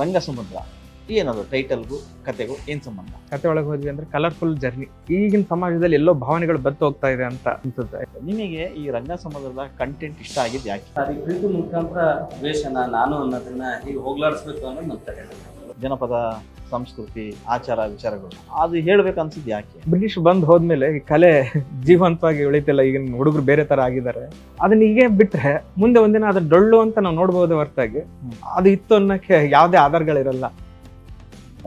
ರಂಗ ಸಮುದ್ರ ಏನದು ಟೈಟಲ್ಗೂ ಕತೆಗೂ ಏನ್ ಸಂಬಂಧ? ಕತೆ ಒಳಗೆ ಹೋದ್ವಿ ಅಂದ್ರೆ ಕಲರ್ಫುಲ್ ಜರ್ನಿ ಈಗಿನ ಸಮಾಜದಲ್ಲಿ ಎಲ್ಲೋ ಭಾವನೆಗಳು ಬತ್ತು ಹೋಗ್ತಾ ಇದೆ ಅಂತ ಅನ್ಸುತ್ತೆ. ನಿಮಗೆ ಈ ರಂಗ ಸಮುದ್ರದ ಕಂಟೆಂಟ್ ಇಷ್ಟ ಆಗಿದ್ದು ಯಾಕೆ? ಅದಕ್ಕೆ ಪ್ರೀತಿ ಮುಖಾಂತರ ವೇಷನ ನಾನು ಅನ್ನೋದನ್ನ ಈಗ ಹೋಗ್ಲಾಡಿಸ್ಬೇಕು ಅನ್ನೋದು ನನ್ನ ಜನಪದ ಸಂಸ್ಕೃತಿ ಆಚಾರ ವಿಚಾರಗಳು. ಅದು ಹೇಳ್ಬೇಕನ್ಸಿದ್ ಯಾಕೆ? ಬ್ರಿಟಿಷ್ ಬಂದ್ ಹೋದ್ಮೇಲೆ ಈ ಕಲೆ ಜೀವಂತವಾಗಿ ಉಳಿತಿಲ್ಲ. ಈಗಿನ ಹುಡುಗರು ಬೇರೆ ತರ ಆಗಿದ್ದಾರೆ. ಅದನ್ನ ಹೀಗೆ ಬಿಟ್ರೆ ಮುಂದೆ ಒಂದಿನ ಅದ್ರ ಡೊಳ್ಳು ಅಂತ ನಾವು ನೋಡ್ಬೋದು ಹೊರತಾಗಿ. ಅದು ಇತ್ತು ಅನ್ನಕ್ಕೆ ಯಾವುದೇ ಆಧಾರಗಳಿರಲ್ಲ.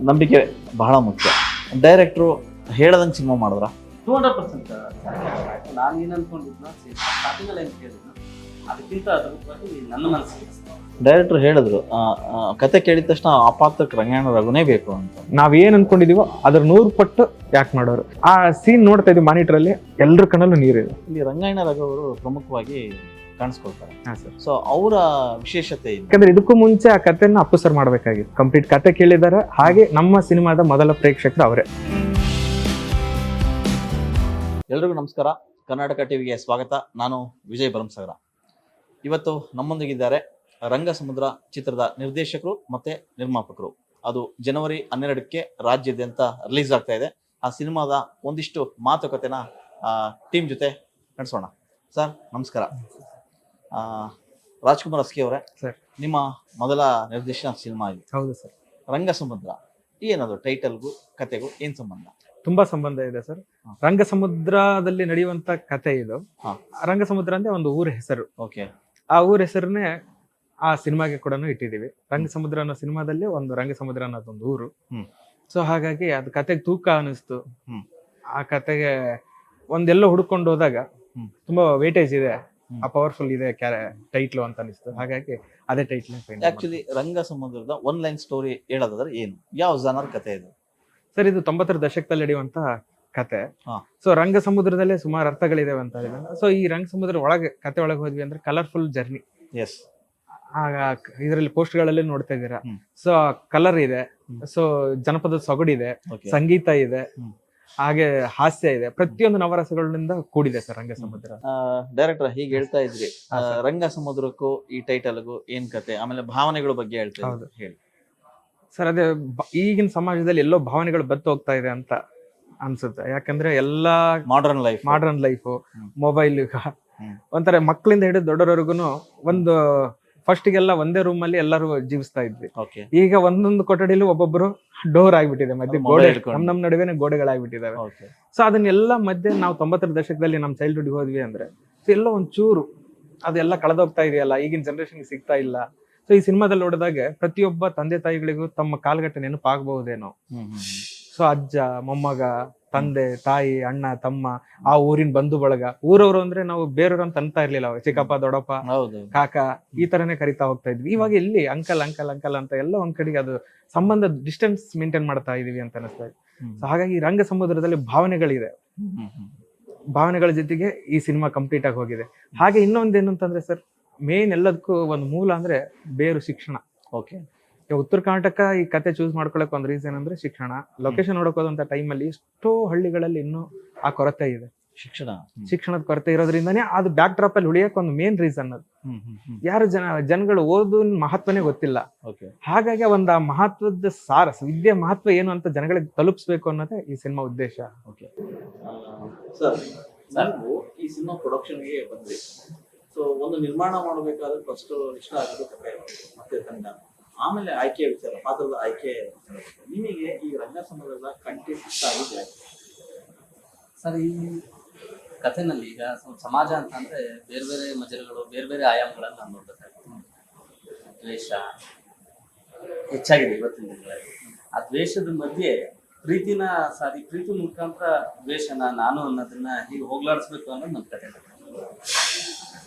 ನಂಬಿಕೆ ಬಹಳ ಮುಖ್ಯ. ಡೈರೆಕ್ಟ್ರು ಹೇಳದಂಗೆ ಸಿನಿಮಾ ಮಾಡಿದ್ರ? ಟೂ ಹಂಡ್ರೆಡ್ ಪರ್ಸೆಂಟ್ ನಾನು ಏನು ಅನ್ಕೊಂಡಿದ್ನ ಸ್ಟಾರ್ಟಿಂಗಲ್ಲಿ ಏನು ಕೇಳಿದ್ನ ಅದಕ್ಕಿಂತ ಅದ್ಭುತವಾಗಿ ನನ್ನ ಮನಸ್ಸಿಗೆ ಡೈರೆಕ್ಟರ್ ಹೇಳಿದ್ರು ಕತೆ ಕೇಳಿದ ತಕ್ಷಣ ಆ ಪಾತ್ರಕ್ಕೆ ರಂಗಾಯಣ ರಘುನೇ ಬೇಕು ಅಂತ. ನಾವ್ ಏನ್ ಅನ್ಕೊಂಡಿದೀವೋ ಅದ್ರ ನೂರು ಪಟ್ಟು ಯಾಕೆ ಮಾಡೋರು? ಆ ಸೀನ್ ನೋಡ್ತಾ ಇದ್ವಿ ಮಾನಿಟರ್ ಅಲ್ಲಿ ಎಲ್ಲರ ಕಣ್ಣಲ್ಲೂ ನೀರಿದೆ. ಇಲ್ಲಿ ರಂಗಾಯಣ ರಘು ಅವರು ಪ್ರಮುಖವಾಗಿ ಕಾಣಿಸ್ಕೊಳ್ತಾರೆ. ಹಾ ಸರ್ ಸೊ ಅವರ ವಿಶೇಷತೆ ಇದೆ. ಯಾಕಂದ್ರೆ ಇದಕ್ಕೂ ಮುಂಚೆ ಆ ಕಥೆನ ಅಪ್ಪು ಸರ್ ಮಾಡ್ಬೇಕಾಗಿತ್ತು. ಕಂಪ್ಲೀಟ್ ಕತೆ ಕೇಳಿದ್ದಾರೆ ಹಾಗೆ ನಮ್ಮ ಸಿನಿಮಾದ ಮೊದಲ ಪ್ರೇಕ್ಷಕರು ಅವರೇ. ಎಲ್ರಿಗೂ ನಮಸ್ಕಾರ. ಕರ್ನಾಟಕ ಟಿವಿಗೆ ಸ್ವಾಗತ. ನಾನು ವಿಜಯ್ ಭರಮಸಾಗರ ಇವತ್ತು ನಮ್ಮೊಂದಿಗಿದ್ದಾರೆ ರಂಗ ಸಮುದ್ರ ಚಿತ್ರದ ನಿರ್ದೇಶಕರು ಮತ್ತೆ ನಿರ್ಮಾಪಕರು. ಅದು ಜನವರಿ ಹನ್ನೆರಡಕ್ಕೆ ರಾಜ್ಯಾದ್ಯಂತ ರಿಲೀಸ್ ಆಗ್ತಾ ಇದೆ. ಆ ಸಿನಿಮಾದ ಒಂದಿಷ್ಟು ಮಾತುಕತೆನ ಟೀಮ್ ಜೊತೆ ನಡೆಸೋಣ. ಸರ್ ನಮಸ್ಕಾರ. ಆ, ರಾಜ್ಕುಮಾರ್ ಅಸ್ಕಿ ಅವರೇ ಸರ್. ನಿಮ್ಮ ಮೊದಲ ನಿರ್ದೇಶನ ಸಿನಿಮಾ ಇದು. ಹೌದು ಸರ್. ರಂಗ ಸಮುದ್ರ ಏನದು ಟೈಟಲ್ಗೂ ಕತೆಗೂ ಏನ್ ಸಂಬಂಧ? ತುಂಬಾ ಸಂಬಂಧ ಇದೆ ಸರ್. ಹಾ. ರಂಗ ಸಮುದ್ರದಲ್ಲಿ ನಡೆಯುವಂತ ಕತೆ ಇದು. ಹಾ. ರಂಗ ಸಮುದ್ರ ಅಂದ್ರೆ ಒಂದು ಊರ ಹೆಸರು. ಓಕೆ. ಆ ಊರ ಹೆಸರನ್ನೇ ಆ ಸಿನಿಮಾಗೆ ಕೂಡ ಇಟ್ಟಿದ್ದೀವಿ. ರಂಗ ಸಮುದ್ರ ಅನ್ನೋ ಸಿನಿಮಾದಲ್ಲಿ ಒಂದು ರಂಗ ಸಮುದ್ರ ಅನ್ನೋದೊಂದು ಊರು. ಸೊ ಹಾಗಾಗಿ ಅದು ಕತೆಗೆ ತೂಕ ಅನಿಸ್ತು. ಆ ಕತೆಗೆ ಒಂದೆಲ್ಲ ಹುಡ್ಕೊಂಡು ಹೋದಾಗ. ತುಂಬಾ ವೇಟೇಜ್ ಇದೆ ಆ ಪವರ್ಫುಲ್ ಇದೆ ಟೈಟ್ಲು ಅಂತ ಅನಿಸ್ತು. ಹಾಗಾಗಿ ಅದೇ ಟೈಟ್ಲ್ ಆಕ್ಚುಲಿ ರಂಗ ಸಮುದ್ರದ ಒನ್ ಲೈನ್ ಸ್ಟೋರಿ ಹೇಳೋದಾದ್ರೆ ಏನು? ಯಾವ ಜನರ ಕತೆ ಇದು? ಸರ್ ಇದು ತೊಂಬತ್ತರ ದಶಕದಲ್ಲಿ ನಡೆಯುವಂತ ಕತೆ. ಸೊ ರಂಗ ಸಮುದ್ರದಲ್ಲೇ ಸುಮಾರು ಅರ್ಥಗಳಿದಾವೆ ಅಂತ ಸೊ ಈ ರಂಗ ಸಮುದ್ರ ಒಳಗೆ ಕತೆ ಒಳಗೆ ಹೋದ್ವಿ ಅಂದ್ರೆ ಕಲರ್ಫುಲ್ ಜರ್ನಿ ಎಸ್ ಆಗ ಇದರಲ್ಲಿ ಪೋಸ್ಟ್ಗಳಲ್ಲಿ ನೋಡ್ತಾ ಇದ್ದೀರಾ. ಸೊ ಕಲರ್ ಇದೆ. ಸೊ ಜನಪದ ಸೊಗಡಿದೆ. ಸಂಗೀತ ಇದೆ. ಹಾಗೆ ಹಾಸ್ಯ ಇದೆ. ಪ್ರತಿಯೊಂದು ನವರಸಗಳಿಂದ ಕೂಡಿದೆ ಸರ್ ರಂಗ ಸಮುದ್ರ. ಡೈರೆಕ್ಟರ್ ಹೀಗೆ ಹೇಳ್ತಾ ಇದ್ರಿ. ರಂಗ ಸಮುದ್ರಕ್ಕೂ ಈ ಟೈಟಲ್ಗೂ ಏನ್ ಕತೆ? ಆಮೇಲೆ ಭಾವನೆಗಳ ಬಗ್ಗೆ ಹೇಳ್ತಾ. ಹೇಳಿ. ಸರ್ ಅದೇ ಈಗಿನ ಸಮಾಜದಲ್ಲಿ ಎಲ್ಲೋ ಭಾವನೆಗಳು ಬತ್ತು ಹೋಗ್ತಾ ಇದೆ ಅಂತ ಅನ್ಸುತ್ತೆ. ಯಾಕಂದ್ರೆ ಎಲ್ಲಾ modern life modern life mobile ಯುಗ ಒಂಥರ ಮಕ್ಕಳಿಂದ ಹಿಡಿದು ದೊಡ್ಡವರೆಗೂ ಒಂದು ಫಸ್ಟ್ಗೆಲ್ಲ ಒಂದೇ ರೂಮ್ ಅಲ್ಲಿ ಎಲ್ಲರೂ ಜೀವಿಸ್ತಾ ಇದ್ವಿ. ಓಕೆ ಈಗ ಒಂದೊಂದು ಕೊಠಡಿಲಿ ಒಬ್ಬೊಬ್ರು ಡೋರ್ ಆಗ್ಬಿಟ್ಟಿದೆ. ಮಧ್ಯೆ ಗೋಡೆ. ನಮ್ ನಮ್ ನಡುವೆನೆ ಗೋಡೆಗಳಾಗ್ಬಿಟ್ಟಿದಾವೆ. ಸೊ ಅದನ್ನೆಲ್ಲ ಮಧ್ಯೆ ನಾವು ತೊಂಬತ್ತರ ದಶಕದಲ್ಲಿ ನಮ್ಮ ಚೈಲ್ಡ್ಹುಡ್ ಹೋದ್ವಿ ಅಂದ್ರೆ ಸೊ ಎಲ್ಲ ಒಂದ್ ಚೂರು ಅದೆಲ್ಲ ಕಳೆದೋಗ್ತಾ ಇದೆಯಲ್ಲ ಈಗಿನ ಜನರೇಷನ್ಗೆ ಸಿಗ್ತಾ ಇಲ್ಲ. ಸೊ ಈ ಸಿನಿಮಾದಲ್ಲಿ ನೋಡಿದಾಗ ಪ್ರತಿಯೊಬ್ಬ ತಂದೆ ತಾಯಿಗಳಿಗೂ ತಮ್ಮ ಕಾಲಘಟ್ಟ ನೆನಪಾಗಬಹುದೇನೋ. ಸೊ ಅಜ್ಜ ಮೊಮ್ಮಗ ತಂದೆ ತಾಯಿ ಅಣ್ಣ ತಮ್ಮ ಆ ಊರಿನ ಬಂಧು ಬಳಗ. ಊರವರು ಅಂದ್ರೆ ನಾವು ಬೇರೆಯವ್ರು ಅಂತ ಅನ್ತಾ ಇರ್ಲಿಲ್ಲ ಅವಾಗ. ಚಿಕ್ಕಪ್ಪ ದೊಡ್ಡಪ್ಪ. ಹೌದು ಕಾಕ ಈ ತರನೇ ಕರಿತಾ ಹೋಗ್ತಾ ಇದ್ವಿ. ಇವಾಗ ಇಲ್ಲಿ ಅಂಕಲ್ ಅಂಕಲ್ ಅಂಕಲ್ ಅಂತ ಎಲ್ಲ ಒಂದ್ ಕಡೆಗೆ ಅದು ಸಂಬಂಧ ಡಿಸ್ಟೆನ್ಸ್ ಮೇಂಟೈನ್ ಮಾಡ್ತಾ ಇದೀವಿ ಅಂತ ಅನಿಸ್ತಾ ಇದೆ. ಹ್ಮ್. ಸೊ ಹಾಗಾಗಿ ಈ ರಂಗ ಸಮುದ್ರದಲ್ಲಿ ಭಾವನೆಗಳಿದೆ. ಹ್ಮ್ ಹ್ಮ್. ಭಾವನೆಗಳ ಜೊತೆಗೆ ಈ ಸಿನಿಮಾ ಕಂಪ್ಲೀಟ್ ಆಗಿ ಹೋಗಿದೆ. ಹಾಗೆ ಇನ್ನೊಂದೇನು ಅಂತಂದ್ರೆ ಸರ್ ಮೇನ್ ಎಲ್ಲದಕ್ಕೂ ಒಂದು ಮೂಲ ಅಂದ್ರೆ ಬೇರು ಶಿಕ್ಷಣ. ಓಕೆ ಉತ್ತರ ಕರ್ನಾಟಕ ಈ ಕತೆ ಚೂಸ್ ಮಾಡ್ಕೊಳಕ್ ಒಂದು ರೀಸನ್ ಅಂದ್ರೆ ಶಿಕ್ಷಣ. ಲೊಕೇಶನ್ ನೋಡಕ್ ಟೈಮ್ ಟೈಮಲ್ಲಿ ಎಷ್ಟೋ ಹಳ್ಳಿಗಳಲ್ಲಿ ಇನ್ನೂ ಆ ಕೊರತೆ ಇದೆ. ಶಿಕ್ಷಣ. ಶಿಕ್ಷಣದ ಕೊರತೆ ಇರೋದ್ರಿಂದಾನೇ ಅದು ಬ್ಯಾಕ್ ಡ್ರಾಪ್ ಅಲ್ಲಿ ಉಳಿಯಕ್ ಒಂದು ಮೇನ್ ರೀಸನ್ ಅದು. ಯಾರು ಜನ ಜನಗಳು ಓದು ಮಹತ್ವನೇ ಗೊತ್ತಿಲ್ಲ. ಓಕೆ. ಹಾಗಾಗಿ ಒಂದು ಆ ಮಹತ್ವದ ಸಾರ ವಿದ್ಯೆ ಮಹತ್ವ ಏನು ಅಂತ ಜನಗಳಿಗೆ ತಲುಪಿಸ್ಬೇಕು ಅನ್ನೋದೇ ಈ ಸಿನಿಮಾ ಉದ್ದೇಶ. ಓಕೆ. ಸರ್ ನೀವು ಈ ಸಿನಿಮಾ ಪ್ರೊಡಕ್ಷನ್ಗೆ ಬಂದ್ವಿ ಸೊ ಒಂದು ನಿರ್ಮಾಣ ಮಾಡಬೇಕಾದ್ರೆ ಫಸ್ಟ್ ಇಷ್ಟ ಕಥೆ. ಮತ್ತೆ ತಂಡ. ಆಮೇಲೆ ಆಯ್ಕೆ ವಿಚಾರ ಪಾತ್ರದ ಆಯ್ಕೆ ನಿಮಗೆ ಈ ರಂಗ ಸಮುದ್ರದ ಕಂಟೆಂಟ್ ಆಗಿದೆ ಸರ್ ಈ ಕಥೆನಲ್ಲಿ ಈಗ ಸಮಾಜ ಅಂತ ಅಂದ್ರೆ ಬೇರೆ ಬೇರೆ ಮಜಲುಗಳು ಬೇರೆ ಬೇರೆ ಆಯಾಮಗಳನ್ನ ನಾವು ನೋಡ್ಬೇಕಾಗುತ್ತೆ. ದ್ವೇಷ ಹೆಚ್ಚಾಗಿದೆ ಇವತ್ತಿನ ದಿನಗಳಲ್ಲಿ. ಆ ದ್ವೇಷದ ಮಧ್ಯೆ ಪ್ರೀತಿನ ಸಾರಿ ಪ್ರೀತಿ ಮುಖಾಂತರ ದ್ವೇಷನ ನಾನು ಅನ್ನೋದನ್ನ ಹೀಗೆ ಹೋಗ್ಲಾಡಿಸ್ಬೇಕು ಅನ್ನೋದು ನನ್ನ ಕಥೆ.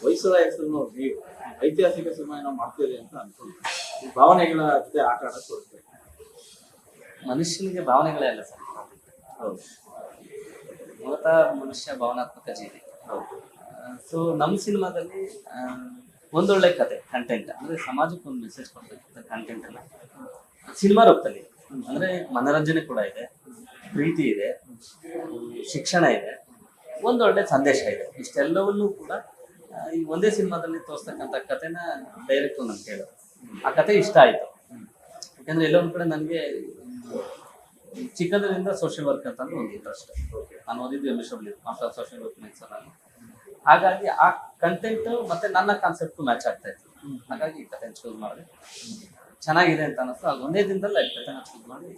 ವಯಸ್ಸರ ಹೆಸರು ನೀವು ಐತಿಹಾಸಿಕ ಸಿನಿಮಾ ಏನೋ ಮಾಡ್ತೀರಿ ಅಂತ ಅನ್ಕೊಂಡು ಈ ಭಾವನೆಗಳ ಜೊತೆ ಆಟ ಆಡೋದು ತೋರಿಸ್ಬೇಕು ಮನುಷ್ಯನಿಗೆ ಭಾವನೆಗಳೇ ಅಲ್ಲ ಸರ್. ಹೌದು. ಮೂಲತಃ ಮನುಷ್ಯ ಭಾವನಾತ್ಮಕ ಜೀವಿ. ಹೌದು. ಸೊ ನಮ್ಮ ಸಿನಿಮಾದಲ್ಲಿ ಒಂದೊಳ್ಳೆ ಕತೆ ಕಂಟೆಂಟ್ ಅಂದ್ರೆ ಸಮಾಜಕ್ಕೆ ಒಂದು ಮೆಸೇಜ್ ಕೊಡ್ತಕ್ಕಂಥ ಕಂಟೆಂಟ್ ಅಲ್ಲ. ಸಿನಿಮಾ ರೂಪದಲ್ಲಿ. ಅಂದ್ರೆ ಮನೋರಂಜನೆ ಕೂಡ ಇದೆ. ಪ್ರೀತಿ ಇದೆ. ಶಿಕ್ಷಣ ಇದೆ. ಒಂದೊಳ್ಳೆ ಸಂದೇಶ ಇದೆ. ಇಷ್ಟೆಲ್ಲವನ್ನೂ ಕೂಡ ಈ ಒಂದೇ ಸಿನಿಮಾದಲ್ಲಿ ತೋರಿಸ್ತಕ್ಕಂಥ ಕತೆನ ಡೈರೆಕ್ಟ್ ನಮ್ಗೆ ಹೇಳೋದು. ಆ ಕತೆ ಇಷ್ಟ ಆಯ್ತು. ಯಾಕಂದ್ರೆ ಎಲ್ಲೊಂದ್ ಕಡೆ ನನಗೆ ಚಿಕ್ಕದ್ರಿಂದ ಸೋಷಿಯಲ್ ವರ್ಕ್ ಅಂತ ಒಂದು ಇಂಟ್ರೆಸ್ಟ್ ನಾನು ಓದಿದ್ದು M S W master social work sir ನಾನು ಹಾಗಾಗಿ ಆ ಕಂಟೆಂಟ್ ಮತ್ತೆ ನನ್ನ ಕಾನ್ಸೆಪ್ಟ್ ಮ್ಯಾಚ್ ಆಗ್ತಾ ಇತ್ತು. ಹಾಗಾಗಿ ಈ ಕತೆ ಚೂಸ್ ಮಾಡಿದೆ. ಚೆನ್ನಾಗಿದೆ ಅಂತ ಅನ್ನಿಸ್ತು. ಅದು ಒಂದೇ ದಿನದಲ್ಲಿ ಈ ಕಥೆನ ಚೂಸ್ ಮಾಡಿ.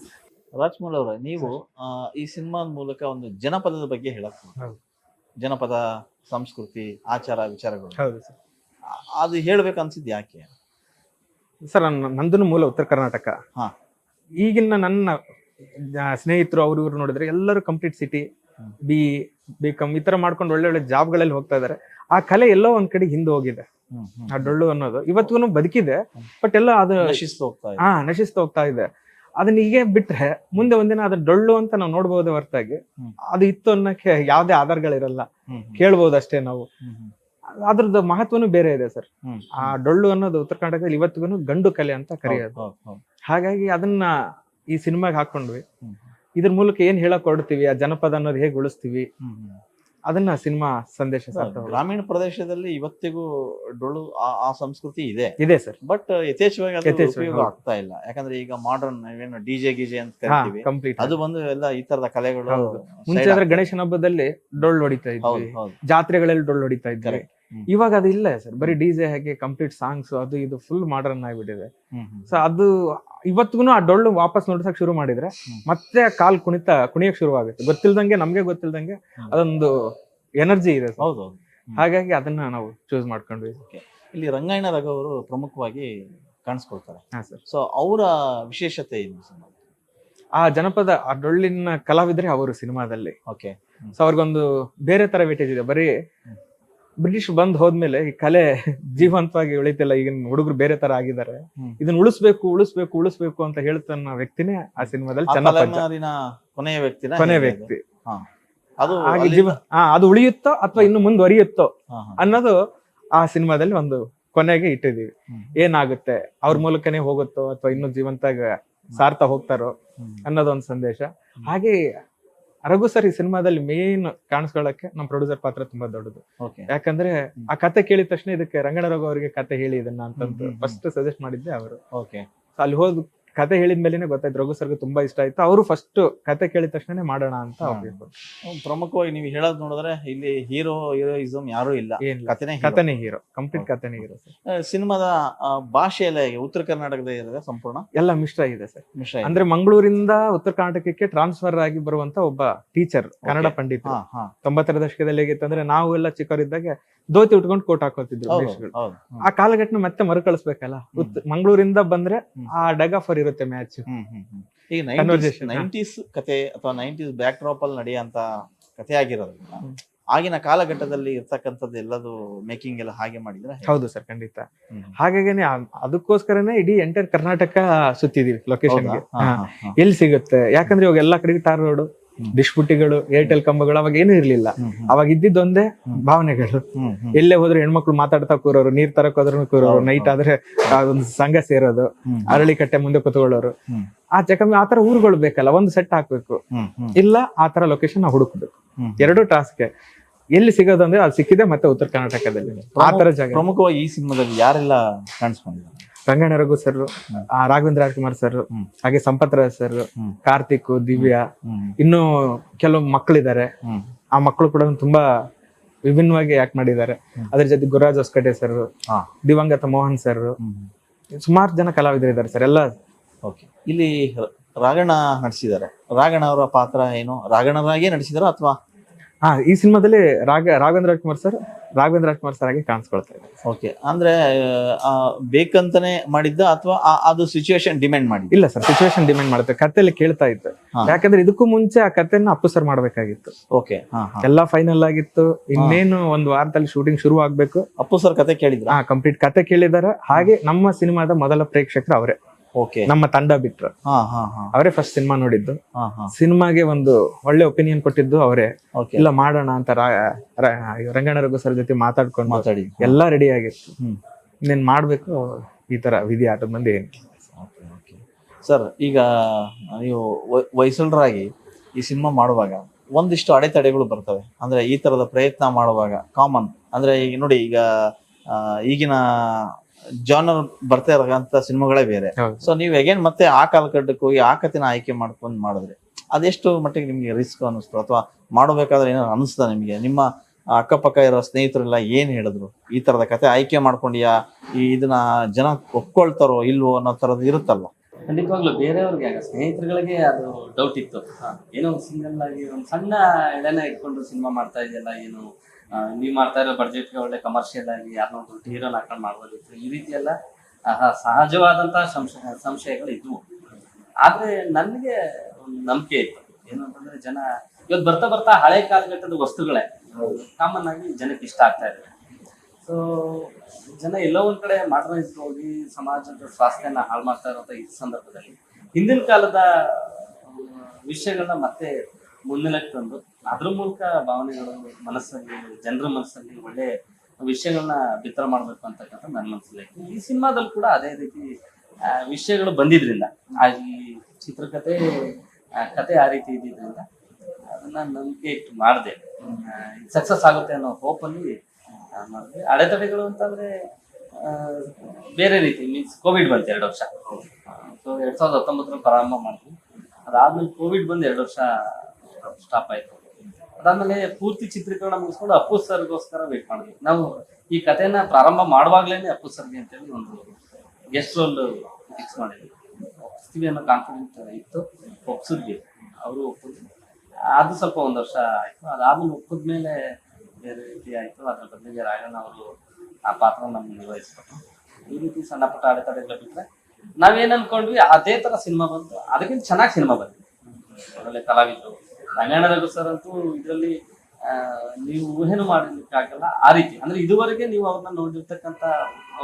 ರಾಜ್ಮೌಲ್ ಅವರ ನೀವು ಈ ಸಿನಿಮಾದ ಮೂಲಕ ಒಂದು ಜನಪದದ ಬಗ್ಗೆ ಹೇಳಕ್ ಜನಪದ ಸಂಸ್ಕೃತಿ ಆಚಾರ ವಿಚಾರಗಳು. ಹೌದು ಸರ್. ಅದು ಹೇಳ್ಬೇಕು ಅನ್ಸಿದ್ ಯಾಕೆ? ಸರ್ ನಂದನು ಮೂಲ ಉತ್ತರ ಕರ್ನಾಟಕ ಹಾ. ಈಗಿನ ನನ್ನ ಆ, ಸ್ನೇಹಿತರು ಅವ್ರು ಇವ್ರು ನೋಡಿದ್ರೆ ಎಲ್ಲರೂ complete city. B B com ಈ ತರ ಮಾಡ್ಕೊಂಡು ಒಳ್ಳೆ ಒಳ್ಳೆ ಜಾಬ್ಗಳಲ್ಲಿ ಹೋಗ್ತಾ ಇದಾರೆ ಆ ಕಲೆ ಎಲ್ಲೋ ಒಂದ್ ಕಡೆ ಹಿಂದೆ ಹೋಗಿದೆ. ಆ ಡೊಳ್ಳು ಅನ್ನೋದು ಇವತ್ತಿಗೂ ಬದುಕಿದೆ ಬಟ್ ಎಲ್ಲ ಅದು ನಶಿಸ್ತು ಹೋಗ್ತಾ ಇದೆ ಹಾ ನಶಿಸ್ತಾ ಹೋಗ್ತಾ ಇದೆ ಅದನ್ನ ಹೀಗೆ ಬಿಟ್ರೆ ಮುಂದೆ ಒಂದಿನ ಅದು ಡೊಳ್ಳು ಅಂತ ನಾವು ನೋಡ್ಬೋದು ಹೊರತಾಗಿ ಹ್ಮ್. ಅದು ಇತ್ತು ಅನ್ನಕ್ಕೆ ಯಾವ್ದೇ ಆಧಾರಗಳಿರಲ್ಲ ಹ್ಮ್, ಹ್ಮ್. ಕೇಳ್ಬೋದು ಅಷ್ಟೇ ನಾವು ಹ್ಮ್, ಹ್ಮ್. ಅದ್ರದ್ದು ಮಹತ್ವನು ಬೇರೆ ಇದೆ ಸರ್. ಹ್ಮ್, ಆ ಡೊಳ್ಳು ಅನ್ನೋದು ಉತ್ತರ ಕರ್ನಾಟಕದಲ್ಲಿ ಇವತ್ತಿಗೂ ಗಂಡು ಕಲೆ ಅಂತ ಕರೆಯೋದು. ಹಾಗಾಗಿ ಅದನ್ನ ಈ ಸಿನಿಮಾಗೆ ಹಾಕೊಂಡ್ವಿ. ಇದ್ರ ಮೂಲಕ ಏನ್ ಹೇಳಕ್ ಹೊರಡ್ತೀವಿ ಆ ಜನಪದ ಅನ್ನೋದು ಹೇಗೆ ಉಳಿಸ್ತೀವಿ. ಅದನ್ನ ಸಿನಿಮಾ ಸಂದೇಶ ಗ್ರಾಮೀಣ ಪ್ರದೇಶದಲ್ಲಿ ಇವತ್ತಿಗೂ ಡೊಳ್ಳು ಆ- ಸಂಸ್ಕೃತಿ ಇದೆ. ಇದೆ ಸರ್. ಬಟ್ ಯಥೇಚ್ಛವಾಗಿ ಉಪಯೋಗ. ಆಗ್ತಾ ಇಲ್ಲ. ಯಾಕಂದ್ರೆ ಈಗ ಮಾಡರ್ನ್ ಏನು ಡಿಜೆ ಗಿಜೆ ಅಂತ ಕರಿತೀವಿ. ಕಂಪ್ಲೀಟ್ ಅದು ಬಂದು ಎಲ್ಲ ಈ ತರದ ಕಲೆಗಳು ಮುಂಚೆ ಗಣೇಶನ ಹಬ್ಬದಲ್ಲಿ ಡೊಳ್ಳು ಹೊಡಿತಾ ಇದ್ವಿ. ಜಾತ್ರೆಗಳಲ್ಲಿ ಡೊಳ್ಳು ಹೊಡಿತಾ. ಹ್ಮ್. ಇವಾಗ ಅದು ಇಲ್ಲ ಸರ್. ಬರೀ ಡಿಜೆ ಹಾಗೆ ಕಂಪ್ಲೀಟ್ ಸಾಂಗ್ಸ್ ಅದು ಇದು ಫುಲ್ ಮಾಡರ್ನ್ ಆಗಿಬಿಟ್ಟಿದೆ. ಸೊ ಅದು ಇವತ್ತಿಗೂ ಆ ಡೊಳ್ಳು ವಾಪಸ್ ನೋಡ್ಸಕ್ ಶುರು ಮಾಡಿದ್ರೆ ಮತ್ತೆ ಕಾಲ್ ಕುಣಿತ ಕುಣಿಯಕ್ ಶುರು ಆಗುತ್ತೆ ಗೊತ್ತಿಲ್ದಂಗೆ ನಮ್ಗೆ ಗೊತ್ತಿಲ್ದಂಗೆ ಅದೊಂದು ಎನರ್ಜಿ ಇದೆ. ಹೌದು ಹಾಗಾಗಿ ಅದನ್ನ ನಾವು ಚೂಸ್ ಮಾಡ್ಕೊಂಡ್ವಿ. ಇಲ್ಲಿ ರಂಗಾಯಣ ರಘ ಅವರು ಪ್ರಮುಖವಾಗಿ ಕಾಣಿಸ್ಕೊಳ್ತಾರೆ. ಸೊ ಅವರ ವಿಶೇಷತೆ ಏನು ಆ ಜನಪದ ಆ ಡೊಳ್ಳಿನ ಕಲಾವಿದ್ರೆ ಅವರು ಸಿನಿಮಾದಲ್ಲಿ. ಓಕೆ ಸೊ ಅವ್ರಿಗೊಂದು ಬೇರೆ ತರ ವೇಟೇಜ್ ಇದೆ. ಬರೀ. ಬ್ರಿಟಿಷ್ ಬಂದ್ ಹೋದ್ಮೇಲೆ ಈ ಕಲೆ ಜೀವಂತವಾಗಿ ಉಳಿತಿಲ್ಲ. ಈಗಿನ ಹುಡುಗರು ಬೇರೆ ತರ ಆಗಿದ್ದಾರೆ. ಇದನ್ನ ಉಳಿಸ್ಬೇಕು ಉಳಿಸ್ಬೇಕು ಉಳಿಸ್ಬೇಕು ಅಂತ ಹೇಳ್ತಾನ ವ್ಯಕ್ತಿನೇ ಆ ಸಿನಿಮಾದಲ್ಲಿ ಕೊನೆಯ ವ್ಯಕ್ತಿನ ಕೊನೆ ವ್ಯಕ್ತಿ. ಹಾ. ಅದು ಉಳಿಯುತ್ತೋ ಅಥವಾ ಇನ್ನು ಮುಂದುವರಿಯುತ್ತೋ. ಅನ್ನೋದು ಆ ಸಿನಿಮಾದಲ್ಲಿ ಒಂದು ಕೊನೆಗೆ ಇಟ್ಟಿದೀವಿ ಏನಾಗುತ್ತೆ? ಅವ್ರ ಮೂಲಕನೇ ಹೋಗುತ್ತೋ ಅಥವಾ ಇನ್ನು ಜೀವಂತಾಗ ಸಾರ್ತಾ ಹೋಗ್ತಾರೋ ಅನ್ನೋದೊಂದು ಅನ್ನೋದು ಒಂದು ಸಂದೇಶ ಹಾಗೆ ರಘು ಸರ್ ಈ ಸಿನಿಮಾದಲ್ಲಿ ಮೇನ್ ಕಾಣಿಸ್ಕೊಳ್ಳಕ್ಕೆ ನಮ್ಮ ಪ್ರೊಡ್ಯೂಸರ್ ಪಾತ್ರ ತುಂಬಾ ದೊಡ್ಡದು. ಯಾಕಂದ್ರೆ ಆ ಕತೆ ಕೇಳಿದ ತಕ್ಷಣ ಇದಕ್ಕೆ ರಂಗಣ ರಘು ಅವರಿಗೆ ಕತೆ ಹೇಳಿ ಇದನ್ನ ಅಂತಂದು. ಫಸ್ಟ್ ಸಜೆಸ್ಟ್ ಮಾಡಿದ್ದೆ ಅವರು. ಓಕೆ ಅಲ್ಲಿ ಹೋದ್ ಕತೆ ಹೇಳಿದ ಮೇಲೆನೆ ಗೊತ್ತಾಯ್ತು. ರಘು ಸರ್ಗೆ ತುಂಬಾ ಇಷ್ಟ ಆಯ್ತು. ಅವರು ಫಸ್ಟ್ ಕತೆ ಕೇಳಿದ ತಕ್ಷಣ ಮಾಡೋಣ ಅಂತ. ಅವ್ರಿಗೆ ಪ್ರಮುಖವಾಗಿ ನೀವು ಹೇಳೋದ್ ನೋಡಿದ್ರೆ ಇಲ್ಲಿ ಹೀರೋ ಹೀರೋಯಿಸಮ್ ಯಾರು ಇಲ್ಲ. ಏನಿಲ್ಲ. ಕಥೆನೇ hero. ಕಥೆನೇ ಹೀರೋ ಕಂಪ್ಲೀಟ್ ಕಥೆನೇ ಹೀರೋ ಸರ್ ಆ, ಸಿನಿಮಾದ ಆ, ಭಾಷೆ ಎಲ್ಲ ಹೇಗೆ? ಉತ್ತರ ಕರ್ನಾಟಕದ ಇರೋದ ಸಂಪೂರ್ಣ? ಎಲ್ಲ ಮಿಶ್ರ ಇದೆ ಸರ್ ಮಿಶ್ರ ಇದೆ. ಅಂದ್ರೆ ಮಂಗಳೂರಿಂದ ಉತ್ತರ ಕರ್ನಾಟಕಕ್ಕೆ ಟ್ರಾನ್ಸ್ಫರ್ ಆಗಿ ಬರುವಂತ ಒಬ್ಬ ಟೀಚರ್ ಕನ್ನಡ. ಪಂಡಿತ. ಹಾ ಹಾ. ತೊಂಬತ್ತರ ದಶಕದಲ್ಲಿ ಹೇಗಿತ್ತಂದ್ರೆ ನಾವು ಎಲ್ಲ ಚಿಕ್ಕವರಿದ್ದಾಗ ದೋತಿ ಉಟ್ಕೊಂಡು ಕೋಟ್ ಹಾಕೋತಿದ್ರು ಹೌದು ಬ್ರಿಟಿಷ್ಗಳು. ಹೌದು. ಹ್ಮ್. ಆ ಕಾಲಘಟ್ಟನ ಮತ್ತೆ ಮರುಕಳಿಸ್ಬೇಕಲ್ಲ? ಮಂಗಳೂರಿಂದ ಬಂದ್ರೆ ಆ ಆ ಡಗಾಫರ್ ಇರುತ್ತೆ ಮ್ಯಾಚ್. ಈಗ. ನೈಂಟೀಸ್ ಕತೆ ಅಥವಾ ನೈಂಟೀಸ್ ಬ್ಯಾಕ್ ಡ್ರಾಪ್ ಅಲ್ಲಿ ನಡೆಯುವಂತ ಕಥೆ ಆಗಿರೋದ್ರಿಂದ ಆಗಿನ ಕಾಲಘಟ್ಟದಲ್ಲಿ ಇರ್ತಕ್ಕಂಥದ್ದು ಎಲ್ಲದು ಮೇಕಿಂಗ್ ಎಲ್ಲ ಹಾಗೆ ಮಾಡಿದ್ರೆ ಹೌದು ಸರ್ ಖಂಡಿತ ಹಾಗಾಗಿ ಅದಕ್ಕೋಸ್ಕರನೇ ಇಡೀ ಎಂಟರ್ ಕರ್ನಾಟಕ ಸುತ್ತಿದೀವಿ ಲೊಕೇಶನ್. ಎಲ್ಲಿ ಸಿಗುತ್ತೆ ಯಾಕಂದ್ರೆ ಇವಾಗ ಎಲ್ಲಾ ಕಡೆಗೆ ಟಾರ್ ರೋಡ್. ಡಿಶ್ ಬುಟ್ಟಿಗಳು ಏರ್ಟೆಲ್ ಕಂಬಗಳು ಅವಾಗ ಏನು ಇರ್ಲಿಲ್ಲ. ಅವಾಗ ಇದ್ದಿದ್ದೊಂದೇ. ಭಾವನೆಗಳು. ಎಲ್ಲೇ ಹೋದ್ರೆ ಹೆಣ್ಮಕ್ಳು ಮಾತಾಡ್ತಾ ಕೂರೋರು ನೀರ್ ತರಕ್ ಹೋದ್ರು ಕೂರೋರು ನೈಟ್ ಆದ್ರೆ ಒಂದು ಸಂಘ ಸೇರೋದು ಅರಳಿ ಕಟ್ಟೆ ಮುಂದೆ ಕುತ್ಕೊಳ್ಳೋರು. ಆ ಚಕಮ್ಮಿ ಆತರ ಊರುಗಳು ಬೇಕಲ್ಲ ಒಂದು ಸೆಟ್ ಹಾಕ್ಬೇಕು. ಇಲ್ಲ ಆತರ ಲೊಕೇಶನ್ ನಾವು ಹುಡುಕ್ಬೇಕು. ಎರಡು ಟಾಸ್ಕ್ ಎಲ್ಲಿ ಸಿಗೋದು ಅಂದ್ರೆ ಅಲ್ಲಿ ಸಿಕ್ಕಿದೆ ಮತ್ತೆ ಉತ್ತರ ಕರ್ನಾಟಕದಲ್ಲಿ. ಆತರ ಜಾಗ. ಪ್ರಮುಖವಾಗಿ ಈ ಸಿನಿಮಾದಲ್ಲಿ ಯಾರೆಲ್ಲ ಕಾಣಿಸ್ಕೊಂಡಿದ್ದಾರೆ ರಂಗಣ್ಣ ರಘು ಸರ್ ಆ ರಾಘವೇಂದ್ರ ರಾಜ್ಕುಮಾರ್ ಸರ್ ಹಾಗೆ ಸಂಪತ್ ರಾಜ್ ಸರ್ ಕಾರ್ತಿಕ್ ದಿವ್ಯಾ ಇನ್ನು ಕೆಲವು ಮಕ್ಕಳಿದ್ದಾರೆ. ಆ ಮಕ್ಕಳು ಕೂಡ ತುಂಬಾ ವಿಭಿನ್ನವಾಗಿ ಆಕ್ಟ್ ಮಾಡಿದ್ದಾರೆ. ಅದ್ರ ಜೊತೆ ಗುರುರಾಜ್ ಹೊಸಕಟೆ ಸರ್ ದಿವಂಗತ ಮೋಹನ್ ಸರ್. ಸುಮಾರು ಜನ ಕಲಾವಿದರು ಇದ್ದಾರೆ ಸರ್ ಎಲ್ಲ ಓಕೆ. ಇಲ್ಲಿ ರಾಗಣ ನಟಿಸಿದ್ದಾರೆ ರಾಗಣ ಅವರ ಪಾತ್ರ ಏನು? ರಾಗಣರಾಗೇ ನಟಿಸಿದಾರೋ ಅಥವಾ ಹಾ ಈ ಸಿನಿಮಾದಲ್ಲಿ ರಾಘ ರಾಘವೇಂದ್ರ ರಾಜ್ಕುಮಾರ್ ಸರ್ ರಾಘವೇಂದ್ರ ರಾಜ್ಕುಮಾರ್ ಸರ್ ಆಗಿ ಕಾಣಿಸ್ಕೊಳ್ತಾ ಇದ್ದಾರೆ ಓಕೆ ಅಂದ್ರೆ ಆ, ಬೇಕಂತಾನೆ ಮಾಡಿದ್ದ ಅಥವಾ ಅದು ಸಿಚುವೇಶನ್ ಡಿಮ್ಯಾಂಡ್ ಮಾಡಿದ್ದ? ಇಲ್ಲ ಸರ್ ಸಿಚುವೇಶನ್ ಡಿಮ್ಯಾಂಡ್ ಮಾಡುತ್ತೆ ಕಥೆಯಲ್ಲಿ ಕೇಳ್ತಾ ಇತ್ತು ಹಾ. ಯಾಕಂದ್ರೆ ಇದಕ್ಕೂ ಮುಂಚೆ ಆ ಕಥೆನ ಅಪ್ಪು ಸರ್ ಮಾಡ್ಬೇಕಾಗಿತ್ತು. ಓಕೆ ಹಾ ಹಾ. ಎಲ್ಲಾ ಫೈನಲ್ ಆಗಿತ್ತು. ಇನ್ನೇನು ಒಂದು ವಾರದಲ್ಲಿ ಶೂಟಿಂಗ್ ಶುರು ಆಗ್ಬೇಕು. ಅಪ್ಪು ಸರ್ ಕತೆ ಕೇಳಿದ್ರು? ಹಾ ಕಂಪ್ಲೀಟ್ ಕತೆ ಕೇಳಿದಾರೆ. ಹಾಗೆ ನಮ್ಮ ಸಿನಿಮಾದ ಮೊದಲ ಪ್ರೇಕ್ಷಕರು ಅವರೇ. ನಮ್ಮ ತಂಡ ಬಿಟ್ರು. ಹಾ ಹಾ ಹಾ. ಅವರೇ ಫಸ್ಟ್ ಸಿನಿಮಾ ನೋಡಿದ್ದು. ಹಾ ಹಾ. ಸಿನಿಮಾಗೆ ಒಂದು ಒಳ್ಳೆ ಒಪಿನಿಯನ್ ಕೊಟ್ಟಿದ್ದು ಅವರೇ. ಇಲ್ಲ ಮಾಡೋಣ ಅಂತ ರಂಗಣ್ಣ ರಘು ಸರ್ ಜೊತೆ ಮಾತಾಡ್ಕೊಂಡು ಮಾತಾಡಿ. ಎಲ್ಲಾ ರೆಡಿ ಆಗಿತ್ತು. ಇನ್ನೇನ್ ಮಾಡ್ಬೇಕು ಈ ತರ ವಿಧಿ ಆಟದ ಮಂದಿ ಏನು. ಓಕೆ ಓಕೆ ಸರ್ ಈಗ ನೀವು ವಯಸ್ಸಲ್ರಾಗಿ ಈ ಸಿನಿಮಾ ಮಾಡುವಾಗ ಒಂದಿಷ್ಟು ಅಡೆತಡೆಗಳು ಬರ್ತವೆ. ಅಂದ್ರೆ ಈ ತರದ ಪ್ರಯತ್ನ ಮಾಡುವಾಗ ಕಾಮನ್ ಅಂದ್ರೆ ಈಗ ನೋಡಿ ಈಗ ಈಗಿನ ಜಾನರ್ ಬರ್ತಾ ಇರೋಂತ ಸಿನಿಮಾಗಳೇ ಬೇರೆ. ಸೊ ನೀವು ಅಗೇನ್ ಮತ್ತೆ ಆ ಕಾಲಘಟ್ಟಕ್ಕೆ ಹೋಗಿ ಆ ಕಥೆನ ಆಯ್ಕೆ ಮಾಡ್ಕೊಂಡು ಮಾಡಿದ್ರೆ ಅದೆಷ್ಟು ಮಟ್ಟಿಗೆ ನಿಮ್ಗೆ ರಿಸ್ಕ್ ಅನಿಸ್ತು ಅಥವಾ ಮಾಡಬೇಕಾದ್ರೆ ಏನೋ ಅನಿಸ್ತಾ ನಿಮಗೆ? ನಿಮ್ಮ ಅಕ್ಕಪಕ್ಕ ಇರೋ ಸ್ನೇಹಿತರೆಲ್ಲ ಏನ್ ಹೇಳಿದ್ರು? ಈ ತರದ ಕತೆ ಆಯ್ಕೆ ಮಾಡ್ಕೊಂಡಿಯಾ? ಈ ಇದನ್ನ ಜನ ಒಪ್ಕೊಳ್ತಾರೋ ಇಲ್ವೋ ಅನ್ನೋ ತರದ್ ಇರುತ್ತಲ್ವ? ಖಂಡಿತವಾಗ್ಲೂ ಬೇರೆಯವ್ರಿಗೆ ಆಗ ಸ್ನೇಹಿತರುಗಳಿಗೆ ಅದು ಡೌಟ್ ಇತ್ತು. ಏನೋ ಸಿಂಗಲ್ ಆಗಿ ಒಂದು ಸಣ್ಣ ಎಳೆನ ಇಟ್ಕೊಂಡು ಸಿನಿಮಾ ಮಾಡ್ತಾ ಇದೆಯಲ್ಲ ಏನು ನೀವ್ ಮಾಡ್ತಾ ಇರೋ ಬಡ್ಜೆಟ್ಗೆ ಒಳ್ಳೆ ಕಮರ್ಷಿಯಲ್ ಆಗಿ ಯಾರನ್ನೋ ದೊಡ್ಡ ಹೀರೋನ ಹಾಕೊಂಡು ಮಾಡ್ಬೋದಿತ್ತು. ಈ ರೀತಿ ಎಲ್ಲ ಸಹಜವಾದಂತಹ ಸಂಶಯ ಸಂಶಯಗಳು ಇದ್ವು. ಆದ್ರೆ ನನಗೆ ಒಂದು ನಂಬಿಕೆ ಇತ್ತು. ಏನು ಅಂತಂದ್ರೆ ಜನ ಇವತ್ತು ಬರ್ತಾ ಬರ್ತಾ ಹಳೆ ಕಾಲಘಟ್ಟದ ವಸ್ತುಗಳೇ ಕಾಮನ್ ಆಗಿ ಜನಕ್ಕೆ ಇಷ್ಟ ಆಗ್ತಾ ಇದೆ. ಸೊ ಜನ ಎಲ್ಲೋ ಒಂದ್ ಕಡೆ ಮಾಡರ್ನೈಸ್ ಹೋಗಿ ಸಮಾಜದ ಸ್ವಾಸ್ಥ್ಯನ ಹಾಳು ಮಾಡ್ತಾ ಇರುವಂತ ಈ ಸಂದರ್ಭದಲ್ಲಿ ಹಿಂದಿನ ಕಾಲದ ವಿಷಯಗಳನ್ನ ಮತ್ತೆ ಮುನ್ನೆಲೆಗೆ ತಂದು ಅದ್ರ ಮೂಲಕ ಭಾವನೆಗಳು ಮನಸ್ಸಲ್ಲಿ ಜನರ ಮನಸ್ಸಲ್ಲಿ ಒಳ್ಳೆ ವಿಷಯಗಳನ್ನ ಬಿತ್ತರ ಮಾಡ್ಬೇಕು ಅಂತಕ್ಕಂಥ ನನ್ನ ಮನಸ್ಸಲ್ಲಿ. ಈ ಸಿನಿಮಾದಲ್ಲಿ ಕೂಡ ಅದೇ ರೀತಿ ವಿಷಯಗಳು ಬಂದಿದ್ರಿಂದ ಆ ಈ ಚಿತ್ರಕಥೆ ಆ, ಕತೆ ಆ ರೀತಿ ಇದ್ದಿದ್ರಿಂದ ಅದನ್ನ ನಂಬಿಕೆ ಇಟ್ಟು ಮಾಡಿದೆ. ಸಕ್ಸಸ್ ಆಗುತ್ತೆ ಅನ್ನೋ ಹೋಪಲ್ಲಿ ಮಾಡಿದ್ವಿ ಅಡೆತಡೆಗಳು ಅಂತಂದ್ರೆ ಬೇರೆ ರೀತಿ ಮೀನ್ಸ್ ಕೋವಿಡ್ ಬಂತು ಎರಡು ವರ್ಷ. ಸೊ ಎರಡ್ ಸಾವಿರದ ಹತ್ತೊಂಬತ್ತರ ಪ್ರಾರಂಭ ಮಾಡಿದ್ವಿ. ಅದಾದ್ಮೇಲೆ ಕೋವಿಡ್ ಬಂದು ಎರಡು ವರ್ಷ ಸ್ಟಾಪ್ ಆಯ್ತು. ಅದಾದ್ಮೇಲೆ ಪೂರ್ತಿ ಚಿತ್ರೀಕರಣ ಮುಗಿಸ್ಕೊಂಡು ಅಪ್ಪು ಸರ್ಗೋಸ್ಕರ ವೇಟ್ ಮಾಡಿದ್ವಿ. ನಾವು ಈ ಕಥೆನ ಪ್ರಾರಂಭ ಮಾಡುವಾಗ್ಲೇನೆ ಅಪ್ಪು ಸರ್ಗೆ ಅಂತೇಳಿ ಒಂದು ಗೆಸ್ಟ್ ರೋಲ್ ಫಿಕ್ಸ್ ಮಾಡಿದ್ವಿ. ಅನ್ನೋ ಕಾನ್ಫಿಡೆಂಟ್ ಇತ್ತು. ಒಪ್ಸಿದ್ವಿ. ಅವರು ಒಪ್ಪಿದ್ವಿ ಅದು ಸ್ವಲ್ಪ ಒಂದು ವರ್ಷ ಆಯ್ತು. ಅದಾದ್ಮೇಲೆ ಒಪ್ಪಿದ್ಮೇಲೆ ಬೇರೆ ರೀತಿ ಆಯ್ತು. ಅದ್ರ ಬದಲಿಗೆ ರಾಯಣ್ಣ ಅವರು ಆ ಪಾತ್ರ ನಮ್ಗೆ ನಿರ್ವಹಿಸ್ಬಿಟ್ಟು ಈ ರೀತಿ ಸಣ್ಣ ಪುಟ್ಟ ಅಡೆತಡೆಗಳು ಬಿಟ್ಟರೆ ನಾವೇನ್ ಅನ್ಕೊಂಡ್ವಿ, ಅದೇ ತರ ಸಿನಿಮಾ ಬಂತು. ಅದಕ್ಕಿಂತ ಚೆನ್ನಾಗಿ ಸಿನಿಮಾ ಬಂತು. ಒಳ್ಳೆ ಕಲಾವಿದರು. ರಘು ಸರ್ ಅಂತೂ ಇದರಲ್ಲಿ ನೀವು ಊಹೆನು ಮಾಡಲಿಕ್ಕಾಗಲ್ಲ ಆ ರೀತಿ. ಅಂದ್ರೆ ಇದುವರೆಗೆ ನೀವು ಅವ್ರನ್ನ ನೋಡಿರ್ತಕ್ಕಂತ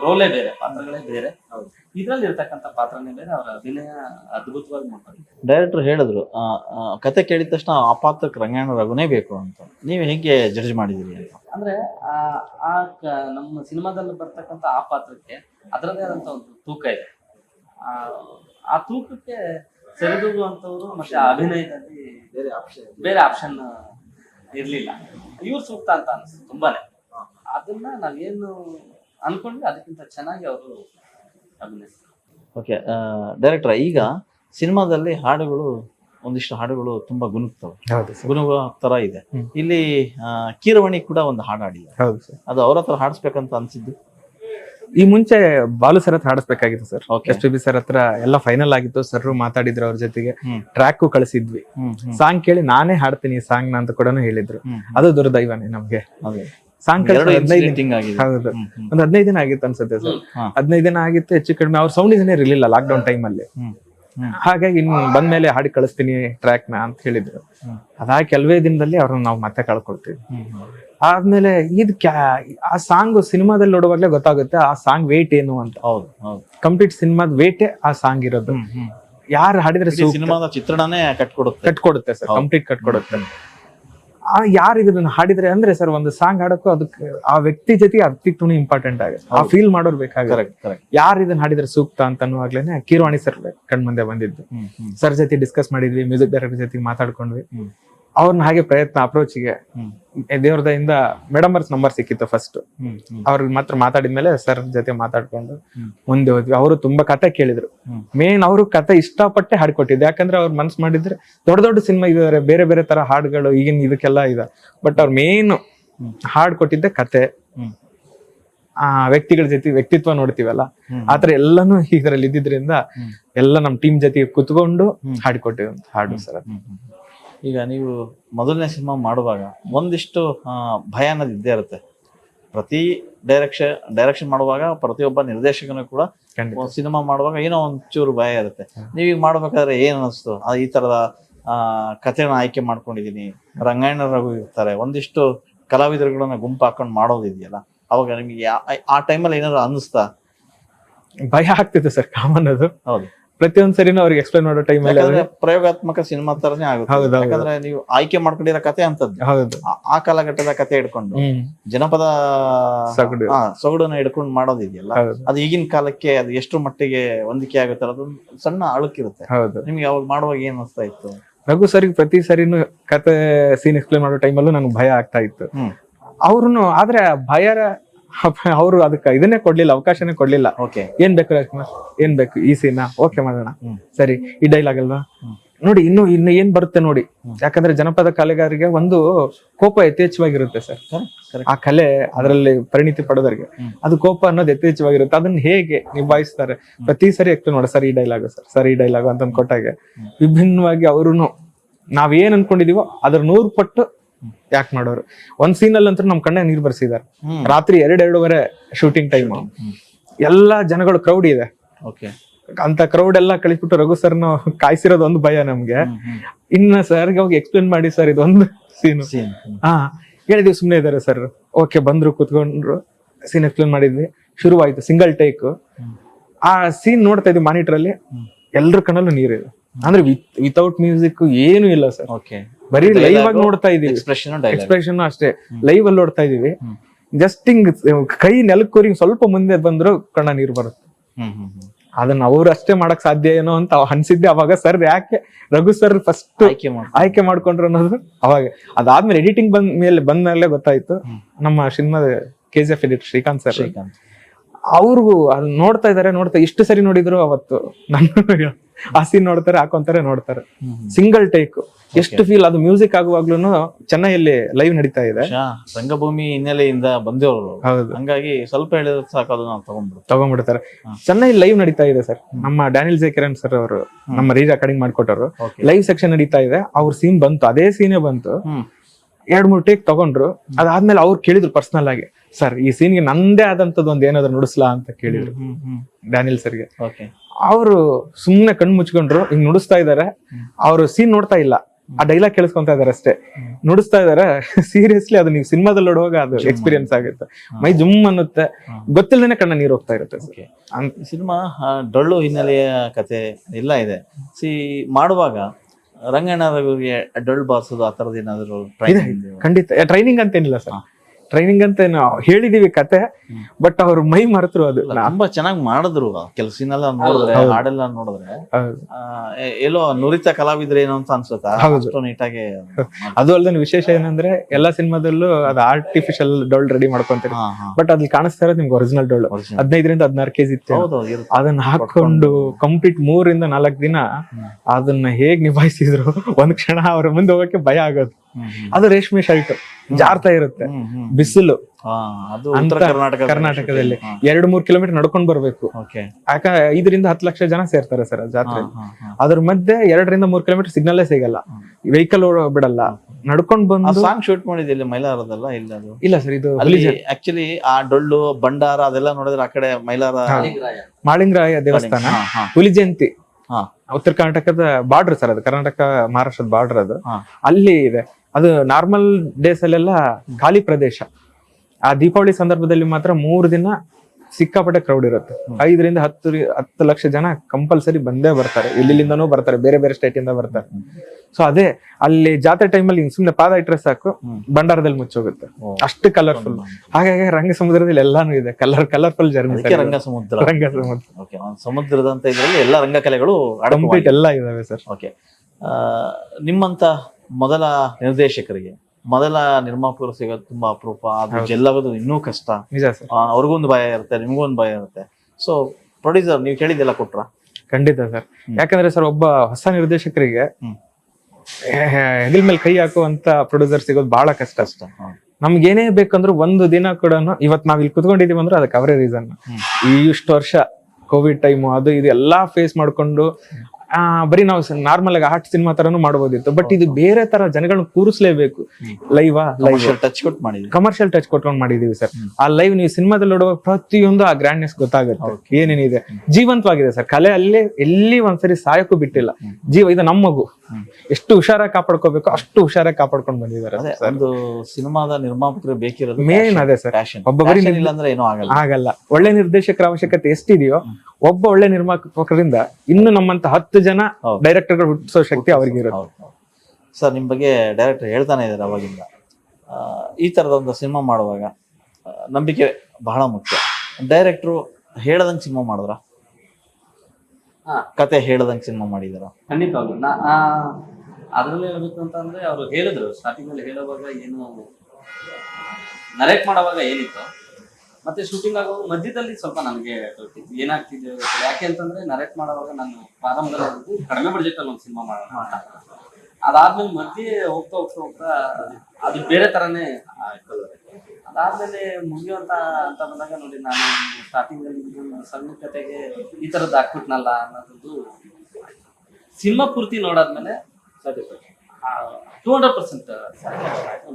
ರೋಲೇ ಬೇರೆ ಪಾತ್ರಗಳೇ ಬೇರೆ. ಇದ್ರಲ್ಲಿ ಇರ್ತಕ್ಕಂಥ ಪಾತ್ರನೇ ಬೇರೆ ಅವರ ಅಭಿನಯ ಅದ್ಭುತವಾಗಿ ಮಾಡ್ತಾರೆ. ಡೈರೆಕ್ಟರ್ ಹೇಳಿದ್ರು ಕತೆ ಕೇಳಿದ ತಕ್ಷಣ ಆ ಪಾತ್ರಕ್ಕೆ ರಂಗಾಯಣ ರಘುನೇ ಬೇಕು ಅಂತ. ನೀವು ಹೇಗೆ ಜಡ್ಜ್ ಮಾಡಿದಿರಿ ಅಂತ? ಅಂದ್ರೆ ಆ ನಮ್ಮ ಸಿನಿಮಾದಲ್ಲಿ ಬರ್ತಕ್ಕಂತ ಆ ಪಾತ್ರಕ್ಕೆ ಅದರದೇ ಆದಂತ ಒಂದು ತೂಕ ಇದೆ. ಆ ಆ ತೂಕಕ್ಕೆ ಸರಿದೂಗುವಂತವ್ರು ಮತ್ತೆ ಅಭಿನಯದಲ್ಲಿ ಬೇರೆ ಆಪ್ಷನ್ ಬೇರೆ ಆಪ್ಷನ್ ಇರ್ಲಿಲ್ಲ. ಇವ್ರು ಸೂಕ್ತ ಅಂತ ಅನ್ಸುತ್ತೆ ತುಂಬಾನೇ. ಅದನ್ನ ನಾವೇನು ಅನ್ಕೊಂಡ್ವಿ ಅದಕ್ಕಿಂತ ಚೆನ್ನಾಗಿ ಅವರು ಅಭಿನಯಿಸ್ತಾರೆ ಓಕೆ ಡೈರೆಕ್ಟರ್ ಈಗ ಸಿನಿಮಾದಲ್ಲಿ ಹಾಡುಗಳು ಒಂದಿಷ್ಟು ಹಾಡುಗಳು ತುಂಬಾ ಗುನುಗ್ತವೆ ಸರ್. ಗುನುಗುವ ತರ ಇದೆ. ಇಲ್ಲಿ ಕೀರವಣಿ ಕೂಡ ಒಂದು ಹಾಡು ಸರ್. ಅದು ಅವ್ರ ಹತ್ರ ಹಾಡಿಸ್ಬೇಕಂತ ಅನ್ಸಿದ್ದು? ಈ ಮುಂಚೆ ಬಾಲು ಸರ್ ಹತ್ರ ಆಡಿಸ್ಬೇಕಾಗಿತ್ತು sir. S P B sir ಹತ್ರ ಎಲ್ಲ ಫೈನಲ್ ಆಗಿತ್ತು. ಸರ್ ಮಾತಾಡಿದ್ರು ಅವ್ರ ಜೊತೆಗೆ. ಟ್ರ್ಯಾಕ್ ಕಳಿಸಿದ್ವಿ. ಸಾಂಗ್ ಕೇಳಿ ನಾನೇ ಹಾಡ್ತೀನಿ ಈ ಸಾಂಗ್ ಅಂತ ಕೂಡ ಹೇಳಿದ್ರು. ಅದು ದುರ್ದೈವನೇ ನಮ್ಗೆ. ಸಾಂಗ್. ಹೌದು. ಒಂದ್ ಹದಿನೈದು ದಿನ ಆಗಿತ್ತು ಅನ್ಸುತ್ತೆ ಸರ್. ಹದಿನೈದು ದಿನ ಆಗಿತ್ತು ಹೆಚ್ಚು ಕಡಿಮೆ. ಅವ್ರ ಸೌಂಡ್ ಇದನ್ನೇ ಇರಲಿಲ್ಲ ಲಾಕ್ ಡೌನ್ ಟೈಮ್ ಅಲ್ಲಿ. ಹಾಗಾಗಿ ಇನ್ ಬಂದ್ಮೇಲೆ ಹಾಡಿ ಕಳಿಸ್ತೀನಿ ಟ್ರ್ಯಾಕ್ನ ಅಂತ ಹೇಳಿದ್ರು. ಅದಾಗಿ ಕೆಲವೇ ದಿನದಲ್ಲಿ ಅವ್ರನ್ನ ನಾವು ಮತ್ತೆ ಕಳ್ಕೊಳ್ತೀವಿ. ಆದ್ಮೇಲೆ ಇದ್ ಕ್ಯಾ- ಆ ಸಾಂಗ್ ಸಿನಿಮಾದಲ್ಲಿ ನೋಡುವಾಗ್ಲೇ ಗೊತ್ತಾಗುತ್ತೆ ಆ ಸಾಂಗ್ ವೇಟ್ ಏನು ಅಂತ. ಹೌದು ಹೌದು. ಕಂಪ್ಲೀಟ್ ಸಿನಿಮಾದ ವೇಟೇ ಆ ಸಾಂಗ್ ಇರೋದು. ಯಾರು ಹಾಡಿದ್ರೆ ಸೂಕ್ತ? ಸಿನಿಮಾದ ಚಿತ್ರಣನೇ ಕಟ್ಕೊಡುತ್ತೆ. ಕಟ್ಕೊಡುತ್ತೆ ಸರ್. ಕಂಪ್ಲೀಟ್ ಕಟ್ಕೊಡುತ್ತೆ. ಆ ಯಾರು ಇದನ್ನ ಹಾಡಿದ್ರೆ ಅಂದ್ರೆ ಸರ್ ಒಂದು ಸಾಂಗ್ ಹಾಡಕ್ಕೂ ಅದಕ್ಕೆ ಆ ವ್ಯಕ್ತಿ ಜೊತೆಗೆ ಅತ್ಯುತ್ತಮ ಇಂಪಾರ್ಟೆಂಟ್ ಆಗುತ್ತೆ. ಆ ಫೀಲ್ ಮಾಡೋರ್ ಬೇಕಾಗುತ್ತೆ. ಕರೆಕ್ಟ್ ಕರೆಕ್ಟ್ ಯಾರು ಇದನ್ನ ಹಾಡಿದ್ರೆ ಸೂಕ್ತ ಅಂತ ಅನ್ನುವಾಗ್ಲೇನೆ ಕೀರ್ವಾಣಿ ಸರ್ ಕಣ್ಮುಂದೆ ಬಂದಿದ್ದು. ಹ್ಮ್ ಹ್ಮ್. ಸರ್ ಜೊತೆ ಡಿಸ್ಕಸ್ ಮಾಡಿದ್ವಿ ಮ್ಯೂಸಿಕ್ ಡೈರೆಕ್ಟರ್ ಜೊತೆ ಮಾತಾಡ್ಕೊಂಡ್ವಿ. ಹ್ಮ್. ಅವ್ರನ್ನ ಹಾಗೆ ಪ್ರಯತ್ನ ಅಪ್ರೋಚ್ಗೆ ದೇವ್ರದಿಂದ ಮೇಡಮರ್ಸ್ ನಂಬರ್ ಸಿಕ್ಕಿತ್ತು ಫಸ್ಟ್ ಅವ್ರಿಗೆ ಮಾತ್ರ ಮಾತಾಡಿದ್ಮೇಲೆ ಸರ್ ಜೊತೆ ಮಾತಾಡ್ಕೊಂಡು ಮುಂದೆ ಹೋದ್ವಿ. ಅವರು ತುಂಬಾ ಕತೆ ಕೇಳಿದ್ರು. ಮೇನ್ ಅವರು ಕತೆ ಇಷ್ಟಪಟ್ಟೆ ಹಾಡ್ಕೊಟ್ಟಿದ್ದು. ಯಾಕಂದ್ರೆ ಅವ್ರ ಮನ್ಸ್ ಮಾಡಿದ್ರೆ ದೊಡ್ಡ ದೊಡ್ಡ ಸಿನಿಮಾ ಇದಾರೆ ಬೇರೆ ಬೇರೆ ತರ ಹಾಡುಗಳು ಈಗಿನ ಇದಕ್ಕೆಲ್ಲ ಇದೆ. ಬಟ್ ಅವ್ರ ಮೇನ್. ಹಾಡ್ ಕೊಟ್ಟಿದ್ದೆ ಕತೆ. ಆ ವ್ಯಕ್ತಿಗಳ ಜೊತೆ ವ್ಯಕ್ತಿತ್ವ ನೋಡ್ತೀವಲ್ಲ? ಆತರ ಎಲ್ಲಾನು ಇದ್ರಲ್ಲಿ ಇದ್ದಿದ್ರಿಂದ. ಎಲ್ಲ ನಮ್ ಟೀಮ್ ಜೊತೆ ಕುತ್ಕೊಂಡು ಹಾಡ್ ಹಾಡ್ಕೊಟ್ಟಿವಿ ಹಾಡು ಸರ್. ಈಗ ನೀವು ಮೊದಲನೇ ಸಿನಿಮಾ ಮಾಡುವಾಗ ಒಂದಿಷ್ಟು ಭಯ ಅನ್ನೋದು ಇದ್ದೇ ಇರುತ್ತೆ. ಪ್ರತಿ ಡೈರೆಕ್ಷನ್ ಡೈರೆಕ್ಷನ್ ಮಾಡುವಾಗ ಪ್ರತಿಯೊಬ್ಬ ನಿರ್ದೇಶಕನೂ ಕೂಡ ಸಿನಿಮಾ ಮಾಡುವಾಗ ಏನೋ ಒಂಚೂರು ಭಯ ಇರುತ್ತೆ. ನೀವೀಗ ಮಾಡ್ಬೇಕಾದ್ರೆ ಏನು ಅನಿಸ್ತು? ಆ, ಈ ತರದ ಆ ಕಥೆನ ಆಯ್ಕೆ ಮಾಡ್ಕೊಂಡಿದ್ದೀನಿ ರಂಗಾಯಣ ರಘು ಇರ್ತಾರೆ. ಒಂದಿಷ್ಟು ಕಲಾವಿದರುಗಳನ್ನ ಗುಂಪು ಹಾಕೊಂಡು ಮಾಡೋದಿದೆಯಲ್ಲ ಅವಾಗ ನಿಮಗೆ ಆ- ಆ ಟೈಮಲ್ಲಿ ಏನಾದ್ರು ಅನ್ನಿಸ್ತಾ ಭಯ ಆಗ್ತಿತ್ತು ಸರ್ ಕಾಮನ್ ಅದು. ಹೌದು. ಪ್ರತಿಯೊಂದ್ ಸರಿನೂ ಅವ್ರಿಗೆ ಎಕ್ಸ್ಪ್ಲೈನ್ ಮಾಡೋ ಟೈಮ್ ಯಾಕಂದ್ರೆ ಪ್ರಯೋಗಾತ್ಮಕ ಸಿನಿಮಾ ತರನೇ ಆಗುತ್ತೆ. ಯಾಕಂದ್ರೆ ನೀವು ಆಯ್ಕೆ ಮಾಡ್ಕೊಂಡಿರೋ ಕತೆ ಅಂತದ್ದು ಹೌದು. ಆ- ಕಾಲಘಟ್ಟದ ಕತೆ ಹಿಡ್ಕೊಂಡು ಜನಪದ ಸೊಗಡು. ಸೊಗಡನ್ನ ಹಿಡ್ಕೊಂಡು ಮಾಡೋದಿದೆಯಲ್ಲ ಅದು ಈಗಿನ ಕಾಲಕ್ಕೆ ಅದು ಎಷ್ಟು ಮಟ್ಟಿಗೆ ಹೊಂದಿಕೆ ಆಗುತ್ತೆ ಅದು ಸಣ್ಣ ಅಳುಕಿರುತ್ತೆ. ಹೌದು. ನಿಮ್ಗೆ ಅವಾಗ ಮಾಡುವಾಗ ಏನ್ ಅನಿಸ್ತಾ ಇತ್ತು? ರಘು ಸರಿ ಪ್ರತಿ ಸರಿನು ಕತೆ ಸೀನ್ ಎಕ್ಸ್ಪ್ಲೈನ್ ಮಾಡೋ ಟೈಮಲ್ಲೂ ನನಗೆ ಭಯ ಆಗ್ತಾ ಇತ್ತು. ಅವ್ರು ಅವ್ರುನು ಆದ್ರೆ ಭಯರ ಭಯ ಅವರು ಅದಕ್ಕೆ ಇದನ್ನೇ ಕೊಡ್ಲಿಲ್ಲ ಅವಕಾಶನೇ ಕೊಡ್ಲಿಲ್ಲ. ಓಕೆ ಏನ್ ಬೇಕು ರಾಜ್ಕುಮಾರ್? ಏನ್ ಬೇಕು? ಈ ಸೀನ್ ಓಕೆ ಮಾಡೋಣ. ಸರಿ. ಈ ಡೈಲಾಗ್ ಅಲ್ವಾ? ನೋಡಿ ಇನ್ನು ಇನ್ನು ಏನ್ ಬರುತ್ತೆ ನೋಡಿ. ಯಾಕಂದ್ರೆ ಜನಪದ ಕಲೆಗಾರರಿಗೆ ಒಂದು ಕೋಪ ಯಥೇಚ್ಛವಾಗಿರುತ್ತೆ ಸರ್. ಆ ಕಲೆ ಅದರಲ್ಲಿ ಪರಿಣಿತಿ ಪಡೆದವರಿಗೆ. ಅದು ಕೋಪ ಅನ್ನೋದು ಯಥೇಚ್ಛವಾಗಿರುತ್ತೆ. ಅದನ್ನ ಹೇಗೆ ನಿಭಾಯಿಸ್ತಾರೆ? ಪ್ರತಿ ಸರಿ ಎಕ್ಸ್ಪ್ಲೇನ್ ನೋಡ ಸರ್ ಈ ಡೈಲಾಗ್ ಸರ್. ಸರಿ ಈ ಡೈಲಾಗ್ ಅಂತ ಕೊಟ್ಟಾಗೆ. ವಿಭಿನ್ನವಾಗಿ ಅವರು ನಾವೇನ್ ಅನ್ಕೊಂಡಿದೀವೋ ಅದ್ರ ನೂರು ಪಟ್ಟು ಯಾಕೆ ಮಾಡೋರು? ಒಂದ್ ಸೀನ್ ಅಲ್ಲಂತೂ ನಮ್ ಕಣ್ಣ ನೀರ್ ಬರ್ಸಿದಾರೆ. ರಾತ್ರಿ ಎರಡ್ ಎರಡೂವರೆ ಶೂಟಿಂಗ್ ಟೈಮ್. ಎಲ್ಲಾ ಜನಗಳು ಕ್ರೌಡ್ ಇದೆ. ಅಂತ ಕ್ರೌಡ್ ಎಲ್ಲಾ ಕಳಿಸ್ಬಿಟ್ಟು ರಘು ಸರ್ನ ಕಾಯಿಸಿರೋದು ಒಂದು ಭಯ ನಮ್ಗೆ. ಇನ್ನ ಸರ್ ಹೋಗಿ ಎಕ್ಸ್ಪ್ಲೇನ್ ಮಾಡಿ ಸರ್ ಇದೊಂದು ಸೀನ್. ಹಾ ಹೇಳಿದ್ವಿ ಸುಮ್ನೆ ಇದಾರೆ ಸರ್ ಓಕೆ ಬಂದ್ರು ಕುತ್ಕೊಂಡ್ರು ಸೀನ್ ಎಕ್ಸ್ಪ್ಲೇನ್ ಮಾಡಿದ್ವಿ. ಶುರುವಾಯ್ತು ಸಿಂಗಲ್ ಟೇಕ್. ಆ ಸೀನ್ ನೋಡ್ತಾ ಇದ್ವಿ ಮಾನಿಟರ್ ಅಲ್ಲಿ. ಎಲ್ರ ಕಣ್ಣಲ್ಲೂ ನೀರಿದೆ. ಅಂದ್ರೆ ವಿತೌಟ್ ಮ್ಯೂಸಿಕ್ ಏನು ಇಲ್ಲ ಸರ್ ಓಕೆ ಬರೀ ಲೈವ್ ಆಗಿ ನೋಡ್ತಾ ಇದೀವಿ. ಎಕ್ಸ್ಪ್ರೆಷನ್ ಎಕ್ಸ್ಪ್ರೆಷನ್ ಅಷ್ಟೇ. ಲೈವ್ ಅಲ್ಲಿ ನೋಡ್ತಾ ಇದೀವಿ. ಜಸ್ಟ್ ಹಿಂಗ್ ಕೈ ನೆಲಕ್ಕೂರಿ ಸ್ವಲ್ಪ ಮುಂದೆ ಬಂದ್ರು ಕಣ್ಣ ನೀರು ಬರುತ್ತೆ. ಅದನ್ನ ಅವ್ರು ಅಷ್ಟೇ ಮಾಡಕ್ ಸಾಧ್ಯ ಏನೋ ಅಂತ ಅನ್ಸಿದ್ದೆ ಅವಾಗ ಸರ್ ಯಾಕೆ ರಘು ಸರ್ ಫಸ್ಟ್ ಆಯ್ಕೆ ಮಾಡ್ಕೊಂಡ್ರು. ಅನ್ನೋದು ಅವಾಗ. ಅದಾದ್ಮೇಲೆ ಎಡಿಟಿಂಗ್ ಬಂದ ಮೇಲೆ ಬಂದ್ಮೇಲೆ ಗೊತ್ತಾಯ್ತು. ನಮ್ಮ cinema K G F edit Srikanth sir Srikanth. ಅವ್ರಿಗೂ ಅದು ನೋಡ್ತಾ ಇದಾರೆ ನೋಡ್ತಾ ಇಷ್ಟು ಸರಿ ನೋಡಿದ್ರು ಅವತ್ತು. ನನ್ನ ಆ ಸೀನ್ ನೋಡ್ತಾರೆ ಹಾಕೊಂತಾರೆ ನೋಡ್ತಾರೆ. ಸಿಂಗಲ್ ಟೇಕ್ ಎಷ್ಟು ಫೀಲ್ ಅದು ಮ್ಯೂಸಿಕ್ ಆಗುವಾಗ್ಲೂ ಚೆನ್ನೈಯಲ್ಲಿ ಲೈವ್ ನಡೀತಾ ಇದೆ. ರಂಗಭೂಮಿ ಹಿನ್ನೆಲೆಯಿಂದ ಬಂದಿರೋರು ಹೌದು. ಹಂಗಾಗಿ ಸ್ವಲ್ಪ ಹೇಳಿದ್ರೆ ಸಾಕು ಅದು ನಾವು ತಗೊಂಡ್ಬಿಡ್ತೀವಿ. ತಗೊಂಡ್ಬಿಡ್ತಾರೆ. ಚೆನ್ನೈ ಲೈವ್ ನಡೀತಾ ಇದೆ ಸರ್. ನಮ್ಮ ಡ್ಯಾನಿಲ್ ಜೇಕಿರಣ್ ಸರ್ ಅವರು ನಮ್ಮ ರೀ ರೆಕಾರ್ಡಿಂಗ್ ಮಾಡ್ಕೊಟ್ಟರು ಲೈವ್ ಸೆಕ್ಷನ್ ನಡೀತಾ ಇದೆ. ಅವ್ರ ಸೀನ್ ಬಂತು. ಅದೇ ಸೀನೇ ಬಂತು. ಎರಡ್ ಮೂರ್ ಟೇಕ್ ತಗೊಂಡ್ರು. ಅದಾದ್ಮೇಲೆ ಅವ್ರು ಕೇಳಿದ್ರು ಪರ್ಸನಲ್ ಆಗಿ. ಸರ್ ಈ ಸೀನ್ಗೆ ನಂದೇ ಆದಂತದ್ದು ಒಂದ್ ಏನಾದ್ರು ನುಡಿಸ್ಲಾ? ಅಂತ ಕೇಳಿದ್ರು. ಡ್ಯಾನಿಲ್ ಸರ್ಗೆ ಓಕೆ ಅವರು ಸುಮ್ನೆ ಕಣ್ ಮುಚ್ಕೊಂಡ್ರು ಹಿಂಗ್ ನುಡಿಸ್ತಾ ಇದಾರೆ. ಅವರು ಸೀನ್ ನೋಡ್ತಾ ಇಲ್ಲ. ಆ ಡೈಲಾಗ್ ಕೇಳಿಸ್ಕೊಂತಾ ಇದಾರೆ ಅಷ್ಟೇ. ನುಡಿಸ್ತಾ ಇದಾರೆ. ಸೀರಿಯಸ್ಲಿ ಅದು ನೀವು ಸಿನಿಮಾದಲ್ಲಿ ನೋಡುವಾಗ ಅದು ಎಕ್ಸ್ಪೀರಿಯನ್ಸ್ ಆಗುತ್ತೆ. ಮೈ ಜುಮ್ ಅನ್ನುತ್ತೆ. ಗೊತ್ತಿಲ್ಲದೇನೆ ಕಣ್ಣ ನೀರು ಹೋಗ್ತಾ ಇರುತ್ತೆ ಸಿನಿಮಾ ಡೊಳ್ಳು ಹಿನ್ನೆಲೆಯ ಕತೆ ಎಲ್ಲ ಇದೆ. ಸಿ ಮಾಡುವಾಗ ರಂಗಣ್ಣರಿಗೆ ಡೊಳ್ಳು ಬಾರಿಸೋದು ಆ ಥರದ್ದು ಏನಾದರೂ ಖಂಡಿತ. ಟ್ರೈನಿಂಗ್ ಅಂತೇನಿಲ್ಲ ಸರ್. ಟ್ರೈನಿಂಗ್ ಅಂತ ನಾವು ಹೇಳಿದೀವಿ ಕತೆ ಬಟ್ ಅವ್ರ ಮೈ ಮರೆತರು ಅದು. ತುಂಬಾ ಚೆನ್ನಾಗಿ ಮಾಡಿದ್ರು ಕೆಲವು ನೋಡಿದ್ರೆ. ಹಾಡೆಲ್ಲ ನೋಡಿದ್ರೆ. ಎಲ್ಲೋ ನುರಿತ ಕಲಾವಿದ್ರೇನೋ ಅಂತ ಅನ್ಸುತ್ತಾ? ನೀಟಾಗಿ ಅದು ಅಲ್ಲದೆ ವಿಶೇಷ ಏನಂದ್ರೆ ಎಲ್ಲಾ ಸಿನಿಮಾದಲ್ಲೂ ಅದು ಆರ್ಟಿಫಿಷಿಯಲ್ ಡೊಳ್ ರೆಡಿ ಮಾಡ್ಕೊಂತಾರೆ. ಹಾ ಬಟ್ ಅದ್ ಕಾಣಿಸ್ತಾ ಇರೋದು ನಿಮ್ಗೆ ಒರಿಜಿನಲ್ Original. ಹದಿನೈದರಿಂದ ಹದಿನಾರು ಕೆಜಿ ಇತ್ತು. ಅದನ್ನ ಹಾಕೊಂಡು ಕಂಪ್ಲೀಟ್ ಮೂರಿಂದ ನಾಲ್ಕು ದಿನ ಅದನ್ನ ಹೇಗ್ ನಿಭಾಯಿಸಿದ್ರು? ಒಂದ್ ಕ್ಷಣ ಅವ್ರ ಮುಂದೆ ಹೋಗಕ್ಕೆ ಭಯ ಆಗೋದು. ಅದು ರೇಷ್ಮೆ ಶರ್ಟ್. ಜಾರ್ತಾ ಇರುತ್ತೆ. ಬಿಸಿಲು. ಕರ್ನಾಟಕದಲ್ಲಿ ಎರಡ್ ಮೂರ್ ಕಿಲೋಮೀಟರ್ ನಡ್ಕೊಂಡ್ ಬರ್ಬೇಕು. ಯಾಕ ಐದರಿಂದ ಹತ್ತು ಲಕ್ಷ ಜನ ಸೇರ್ತಾರೆ ಸರ್ ಜಾತ್ರೆ. ಅದ್ರ ಮಧ್ಯೆ ಎರಡರಿಂದ ಮೂರ್ ಕಿಲೋಮೀಟರ್ ಸಿಗ್ನಲ್ಲೇ ಸಿಗಲ್ಲ. ವೆಹಿಕಲ್ ಬಿಡಲ್ಲ. ನಡ್ಕೊಂಡ್ ಬಂದು ಸಾಂಗ್ ಶೂಟ್ ಮಾಡಿದ್ದು ಇಲ್ಲಿ ಮೈಲಾರದಲ್ಲ ಇಲ್ಲ ಅದು? ಇಲ್ಲ ಸರ್ ಇದು ಆಕ್ಚುಲಿ ಆ ಡೊಳ್ಳು ಬಂಡಾರ ಅದೆಲ್ಲ ನೋಡಿದ್ರೆ ಆ ಕಡೆ ಮೈಲಾರ. ಮಾಳಿಂಗರಾಯ ದೇವಸ್ಥಾನ. ಹುಲಿ ಜಯಂತಿ. ಉತ್ತರ ಕರ್ನಾಟಕದ ಬಾರ್ಡರ್ ಸರ್ ಅದು ಕರ್ನಾಟಕ ಮಹಾರಾಷ್ಟ್ರದ ಬಾರ್ಡರ್ ಅದು. ಅಲ್ಲಿ ಇದೆ. ಅದು ನಾರ್ಮಲ್ ಡೇಸ್ ಅಲ್ಲೆಲ್ಲ ಖಾಲಿ ಪ್ರದೇಶ. ಆ ದೀಪಾವಳಿ ಸಂದರ್ಭದಲ್ಲಿ ಮಾತ್ರ ಮೂರು ದಿನ ಸಿಕ್ಕಾಪಟ್ಟೆ ಕ್ರೌಡ್ ಇರುತ್ತೆ. ಐದರಿಂದ ಹತ್ತು ಹತ್ತು ಲಕ್ಷ ಜನ ಕಂಪಲ್ಸರಿ ಬಂದೇ ಬರ್ತಾರೆ. ಇಲ್ಲಿಂದನೂ ಬರ್ತಾರೆ ಬೇರೆ ಬೇರೆ ಸ್ಟೇಟ್ ಇಂದ ಬರ್ತಾರೆ. ಸೊ ಅದೇ ಅಲ್ಲಿ ಜಾತ್ರೆ ಟೈಮಲ್ಲಿ ಸುಮ್ನೆ ಪಾದ ಇಟ್ಟರೆ ಸಾಕು. ಭಂಡಾರದಲ್ಲಿ ಮುಚ್ಚೋಗುತ್ತೆ. ಅಷ್ಟು ಕಲರ್ಫುಲ್ ಹಾಗಾಗಿ ರಂಗ ಸಮುದ್ರದಲ್ಲಿ ಎಲ್ಲಾನು ಇದೆ. ಕಲರ್ ಕಲರ್ಫುಲ್ ಜರ್ನಿ ರಂಗ ಸಮುದ್ರ. ರಂಗ ಸಮುದ್ರ. ಓಕೆ ಸಮುದ್ರದಂತ ಇದ್ರಲ್ಲಿ ಎಲ್ಲ ರಂಗಕಲೆಗಳು ಕಂಪ್ಲೀಟ್ ಎಲ್ಲ ಇದಾವೆ ಸರ್. ಓಕೆ ನಿಮ್ಮಂತ ಮೊದಲ ನಿರ್ದೇಶಕರಿಗೆ ಮೊದಲ ನಿರ್ಮಾಪಕರು ಸಿಗೋದು ತುಂಬಾ ಅಪರೂಪ. ಅದು. ಗೆಲ್ಲೋದು ಇನ್ನೂ ಕಷ್ಟ. ನಿಜ ಸರ್. ಆ, ಅವ್ರಿಗೊಂದು ಭಯ ಇರುತ್ತೆ ನಿಮಗೊಂದು ಭಯ ಇರುತ್ತೆ. ಸೊ ಪ್ರೊಡ್ಯೂಸರ್ ನೀವು ಕೇಳಿದ್ದೆಲ್ಲ ಕೊಟ್ರ? ಖಂಡಿತ ಸರ್. ಯಾಕಂದ್ರೆ ಸರ್ ಒಬ್ಬ ಹೊಸ ನಿರ್ದೇಶಕರಿಗೆ. ಹೆಗಲ್ ಮೇಲೆ ಕೈ ಹಾಕುವಂತ ಪ್ರೊಡ್ಯೂಸರ್ ಸಿಗೋದು ಬಹಳ ಕಷ್ಟ. ಅಷ್ಟ ಹಾ. ನಮ್ಗೆ ಏನೇ ಬೇಕಂದ್ರೂ ಒಂದು ದಿನ ಕೂಡ ಇವತ್ ನಾವ್ ಇಲ್ಲಿ ಕುತ್ಕೊಂಡಿದೀವಿ ಅಂದ್ರೆ ಅದಕ್ಕೆ ಅವರೇ ರೀಸನ್. ಈ ಇಷ್ಟು ವರ್ಷ ಕೋವಿಡ್ ಟೈಮು ಅದು ಇದು ಎಲ್ಲಾ ಫೇಸ್ ಮಾಡ್ಕೊಂಡು ಬರೀ ನಾವು ನಾರ್ಮಲ್ ಆಗಿ ಆರ್ಟ್ ಸಿನಿಮಾ ತರನು ಮಾಡಬಹುದಿತ್ತು ಬಟ್ ಇದು ಬೇರೆ ತರ ಜನಗಳನ್ನ ಕೂರಿಸಲೇಬೇಕು. ಲೈವಾ ಲೈವ್ ಟಚ್ ಕೊಟ್ಟು ಮಾಡಿದ್ವಿ ಕಮರ್ಷಿಯಲ್ ಟಚ್ ಕೊಟ್ಕೊಂಡು ಮಾಡಿದೀವಿ ಸರ್ ಆ ಲೈವ್ ನೀವು ಸಿನಿಮಾದಲ್ಲಿ ನೋಡುವಾಗ ಪ್ರತಿಯೊಂದು ಆ ಗ್ರ್ಯಾಂಡ್ನೆಸ್ ಗೊತ್ತಾಗುತ್ತೆ. ಏನೇನಿದೆ? ಜೀವಂತವಾಗಿದೆ ಸರ್ ಕಲೆ ಅಲ್ಲೇ ಎಲ್ಲಿ ಒಂದ್ಸರಿ ಸಾಯಕ್ಕೂ ಬಿಟ್ಟಿಲ್ಲ. ಜೀವ ಇದು ನಮ್ಮ ಮಗು. ಎಷ್ಟು ಹುಷಾರಾಗಿ ಕಾಪಾಡ್ಕೋಬೇಕು ಅಷ್ಟು ಹುಷಾರಾಗಿ ಕಾಪಾಡ್ಕೊಂಡು ಬಂದಿದ್ದಾರೆ ಒಂದು ಸಿನಿಮಾದ ನಿರ್ಮಾಪಕರು ಬೇಕಿರೋದು ಮೇನ್ ಅದೇ ಸರ್ ಒಬ್ಬ ಅಂದ್ರೆ ಏನೂ ಆಗಲ್ಲ. ಆಗಲ್ಲ. ಒಳ್ಳೆ ನಿರ್ದೇಶಕರ ಅವಶ್ಯಕತೆ ಎಷ್ಟಿದೆಯೋ ಒಬ್ಬ ಒಳ್ಳೆ ನಿರ್ಮಾಪಕರಿಂದ ಇನ್ನು ನಮ್ಮಂತ ಹತ್ತು ಜನ ಡೈರೆಕ್ಟರ್ ಡೈರೆಕ್ಟರ್ಗಳು ಹುಟ್ಟಿಸೋ ಶಕ್ತಿ ಅವ್ರಿಗೆ ಇರುತ್ತೆ. ಸರ್ ನಿಮ್ ಬಗ್ಗೆ ಡೈರೆಕ್ಟರ್ ಹೇಳ್ತಾನೆ ಇದ್ದಾರೆ ಅವಾಗಿಂದ. ಆ, ಈ ತರದ ಒಂದು ಸಿನಿಮಾ ಮಾಡುವಾಗ ಆ, ನಂಬಿಕೆ ಬಹಳ ಮುಖ್ಯ. ಡೈರೆಕ್ಟ್ರು ಹೇಳದಂಗ್ ಸಿನಿಮಾ ಮಾಡಿದ್ರ? ಹಾ. ಕತೆ ಹೇಳದಂಗ್ ಸಿನಿಮಾ ಮಾಡಿದಾರ? ಖಂಡಿತವಾಗ್ಲು ನಾ ಅದ್ರಲ್ಲಿ ಹೇಳ್ಬೇಕು ಅಂತಂದ್ರೆ ಅವರು ಹೇಳಿದ್ರು. ಸ್ಟಾರ್ಟಿಂಗ್ ಅಲ್ಲಿ ಹೇಳುವಾಗ ಏನು ನರೇಟ್ ಮಾಡುವಾಗ ಏನಿತ್ತು? ಮತ್ತೆ ಶೂಟಿಂಗ್ ಆಗೋ ಮಧ್ಯದಲ್ಲಿ ಸ್ವಲ್ಪ ನನಗೆ doubt ಇತ್ತು. ಏನಾಗ್ತಿದೆ ಗೊತ್ತಿಲ್ಲ. ಯಾಕೆ ಅಂತಂದ್ರೆ ನರೇಟ್ ಮಾಡೋವಾಗ ನಾನು ಪ್ರಾರಂಭದಲ್ಲಿ ಕಡಿಮೆ ಬಡ್ಜೆಟ್ ಅಲ್ಲಿ ಒಂದು ಸಿನಿಮಾ ಮಾಡೋಣ ಅಂತ ಅದಾದ್ಮೇಲೆ ಮಧ್ಯೆ ಹೋಗ್ತಾ ಹೋಗ್ತಾ ಹೋಗ್ತಾ ಅದು ಬೇರೆ ತರಾನೇ. ಅದಾದ್ಮೇಲೆ ಮುಗಿಯುವಂತ ಅಂತ ಬಂದಾಗ ನೋಡಿ ನಾನು ಸ್ಟಾರ್ಟಿಂಗ್ ಅಲ್ಲಿ ಸಣ್ಣ ಕತೆಗೆ ಈ ತರದ್ದು ಹಾಕ್ಬಿಟ್ನಲ್ಲ ಅನ್ನೋದು ಸಿನಿಮಾ ಪೂರ್ತಿ ನೋಡಾದ್ಮೇಲೆ ಟೂ ಹಂಡ್ರೆಡ್ ಪರ್ಸೆಂಟ್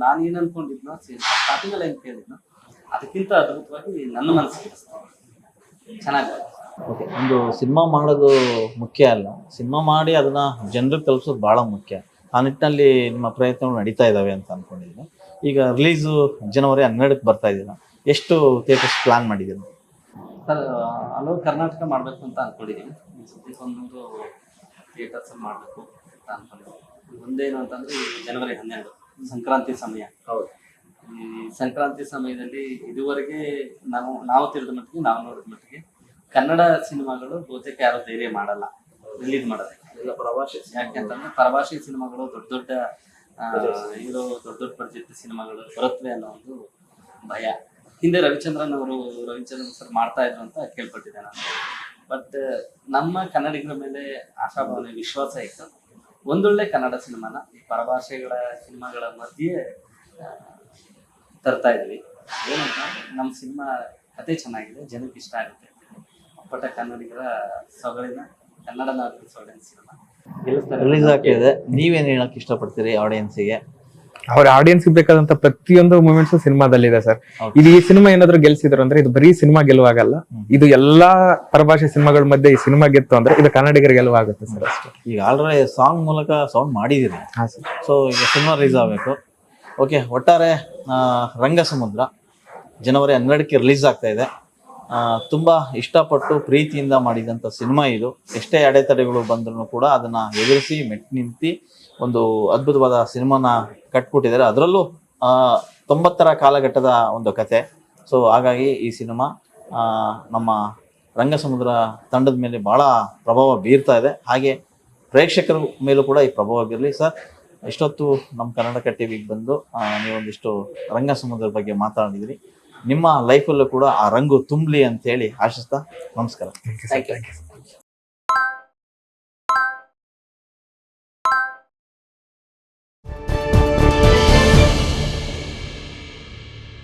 ನಾನು ಏನ್ ಅನ್ಕೊಂಡಿದ್ನೋ ಸ್ಟಾರ್ಟಿಂಗ್ ಅಲ್ಲಿ ಹೆಂಗ್ ಕೇಳಿದ್ನೋ ಅದಕ್ಕಿಂತ ಅದ್ಭುತವಾಗಿ ನನ್ನ ಮನಸ್ಸಿಗೆ ಚೆನ್ನಾಗಿ ಓಕೆ ಒಂದು ಸಿನಿಮಾ ಮಾಡೋದು ಮುಖ್ಯ ಅಲ್ಲ. ಸಿನಿಮಾ ಮಾಡಿ ಅದನ್ನ ಜನರಿಗೆ ತಲುಪಿಸೋದು ಬಹಳ ಮುಖ್ಯ. ಆ ನಿಟ್ಟಿನಲ್ಲಿ ನಿಮ್ಮ ಪ್ರಯತ್ನಗಳು ನಡೀತಾ ಇದ್ದಾವೆ ಅಂತ ಅನ್ಕೊಂಡಿದ್ದೀನಿ. ಈಗ ರಿಲೀಸು ಜನವರಿ ಹನ್ನೆರಡಕ್ಕೆ ಬರ್ತಾ ಇದ್ದೀರಾ ಎಷ್ಟು ಥಿಯೇಟರ್ಸ್ ಪ್ಲಾನ್ ಮಾಡಿದ್ದೀರಾ? ಸರ್ ಹಲವು ಕರ್ನಾಟಕ ಮಾಡಬೇಕು ಅಂತ ಅನ್ಕೊಂಡಿದ್ದೀನಿ. ಈ ಸದ್ಯಕ್ಕೆ ಒಂದು ನೂರು ಥಿಯೇಟರ್ಸ್ ಮಾಡಬೇಕು ಅಂತ ಅನ್ಕೊಂಡಿದ್ದೀನಿ. ಒಂದೇನು ಅಂತಂದ್ರೆ ಜನವರಿ ಹನ್ನೆರಡು ಸಂಕ್ರಾಂತಿ ಸಮಯ. ಹೌದು. ಈ ಸಂಕ್ರಾಂತಿ ಸಮಯದಲ್ಲಿ ಇದುವರೆಗೆ ನಾವು ನಾವು ತಿಳಿದ ಮಟ್ಟಿಗೆ ನಾವು ನೋಡಿದ ಮಟ್ಟಿಗೆ ಕನ್ನಡ ಸಿನಿಮಾಗಳು ಬಹುತೇಕ ಯಾರು ಧೈರ್ಯ ಮಾಡಲ್ಲ ರಿಲೀಸ್ ಮಾಡಲ್ಲ. ಎಲ್ಲ ಪ್ರವಾಸಿ ಯಾಕೆಂತಂದ್ರೆ ಪ್ರವಾಸಿ ಸಿನಿಮಾಗಳು ದೊಡ್ಡ ದೊಡ್ಡ ಇರೋ ದೊಡ್ಡ ದೊಡ್ಡ ಬಡ್ಜೆಟ್ ಸಿನಿಮಾಗಳು ಬರುತ್ತವೆ ಅನ್ನೋ ಒಂದು ಭಯ. ಹಿಂದೆ ರವಿಚಂದ್ರನ್ ಅವರು ರವಿಚಂದ್ರನ್ ಸರ್ ಮಾಡ್ತಾ ಇದ್ರು ಅಂತ ಕೇಳ್ಪಟ್ಟಿದ್ದೆ ನಾನು. ಬಟ್ ನಮ್ಮ ಕನ್ನಡಿಗರ ಮೇಲೆ ಆಶಾಭಾವನೆ ವಿಶ್ವಾಸ ಇತ್ತು. ಒಂದೊಳ್ಳೆ ಕನ್ನಡ ಸಿನಿಮಾನ ಈ ಪರಭಾಷೆಗಳ ಸಿನಿಮಾಗಳ ಮಧ್ಯೆ ತರ್ತಾ ಇದ್ವಿ. ಏನಂತ ನಮ್ಮ ಸಿನಿಮಾ ಕತೆ ಚೆನ್ನಾಗಿದೆ ಜನಕ್ಕೆ ಇಷ್ಟ ಆಗುತ್ತೆ ಅಪ್ಪಟ ಕನ್ನಡಿಗರ ಸೊಗಡಿನ ಕನ್ನಡ ನಾಡಿನ ಸೊಗಡಿನ ಸಿನಿಮಾ. ರಿಲೀಸ್ ಆಗ್ತಿದೆ. ನೀವೇನು ಹೇಳಕ್ ಇಷ್ಟಪಡ್ತೀರಿ ಆಡಿಯನ್ಸಿಗೆ ಅವ್ರ ಆಡಿಯನ್ಸ್ ಬೇಕಾದಂತ ಪ್ರತಿಯೊಂದು ಮೂಮೆಂಟ್ಸ್ ಸಿನಿಮಾದಲ್ಲಿದೆ ಸರ್ ಇದು ಈ ಸಿನಿಮಾ ಏನಾದ್ರು ಗೆಲ್ಸಿದ್ರು ಅಂದ್ರೆ ಇದು ಬರೀ ಸಿನಿಮಾ ಗೆಲುವಾಗಲ್ಲ ಇದು ಎಲ್ಲಾ ಪರಭಾಷೆ ಸಿನಿಮಾಗಳ ಮಧ್ಯೆ ಈ ಸಿನಿಮಾ ಗೆತ್ತು ಅಂದ್ರೆ ಇದು ಕನ್ನಡಿಗರ ಗೆಲುವಾಗುತ್ತೆ ಸರ್ ಅಷ್ಟೇ ಈಗ ಆಲ್ರೆಡಿ ಸಾಂಗ್ ಮೂಲಕ ಸೌಂಡ್ ಮಾಡಿದೀರಿ ಹಾ ಸರ್ ಸೊ ಈಗ ಸಿನಿಮಾ ರಿಲೀಸ್ ಆಗಬೇಕು. ಓಕೆ ಒಟ್ಟಾರೆ ರಂಗಸಮುದ್ರ ರಂಗ ಸಮುದ್ರ ಜನವರಿ ಹನ್ನೆರಡಕ್ಕೆ ರಿಲೀಸ್ ಆಗ್ತಾ ಇದೆ. ತುಂಬ ಇಷ್ಟಪಟ್ಟು ಪ್ರೀತಿಯಿಂದ ಮಾಡಿದಂಥ ಸಿನಿಮಾ ಇದು. ಎಷ್ಟೇ ಅಡೆತಡೆಗಳು ಬಂದರೂ ಕೂಡ ಅದನ್ನು ಎದುರಿಸಿ, ಮೆಟ್ ನಿಂತು ಒಂದು ಅದ್ಭುತವಾದ ಸಿನಿಮಾನ ಕಟ್ಬಿಟ್ಟಿದ್ದಾರೆ. ಅದರಲ್ಲೂ ತೊಂಬತ್ತರ ಕಾಲಘಟ್ಟದ ಒಂದು ಕತೆ. ಸೊ ಹಾಗಾಗಿ ಈ ಸಿನಿಮಾ ನಮ್ಮ ರಂಗಸಮುದ್ರ ತಂಡದ ಮೇಲೆ ಭಾಳ ಪ್ರಭಾವ ಬೀರ್ತಾ ಇದೆ. ಹಾಗೆ ಪ್ರೇಕ್ಷಕರ ಮೇಲೂ ಕೂಡ ಈ ಪ್ರಭಾವ ಬೀರಲಿ. ಸರ್ ಇಷ್ಟೊತ್ತು ನಮ್ಮ ಕರ್ನಾಟಕ ಟಿವಿಗೆ ಬಂದು ಆ, ನೀವೊಂದಿಷ್ಟು ರಂಗ ಸಮುದ್ರ ಬಗ್ಗೆ ಮಾತಾಡಿದ್ರಿ. ನಿಮ್ಮ ಲೈಫಲ್ಲೂ ಕೂಡ ಆ ರಂಗು ತುಂಬಲಿ ಅಂತ ಹೇಳಿ ಆಶಿಸ್ತಾ ನಮಸ್ಕಾರ. Thank you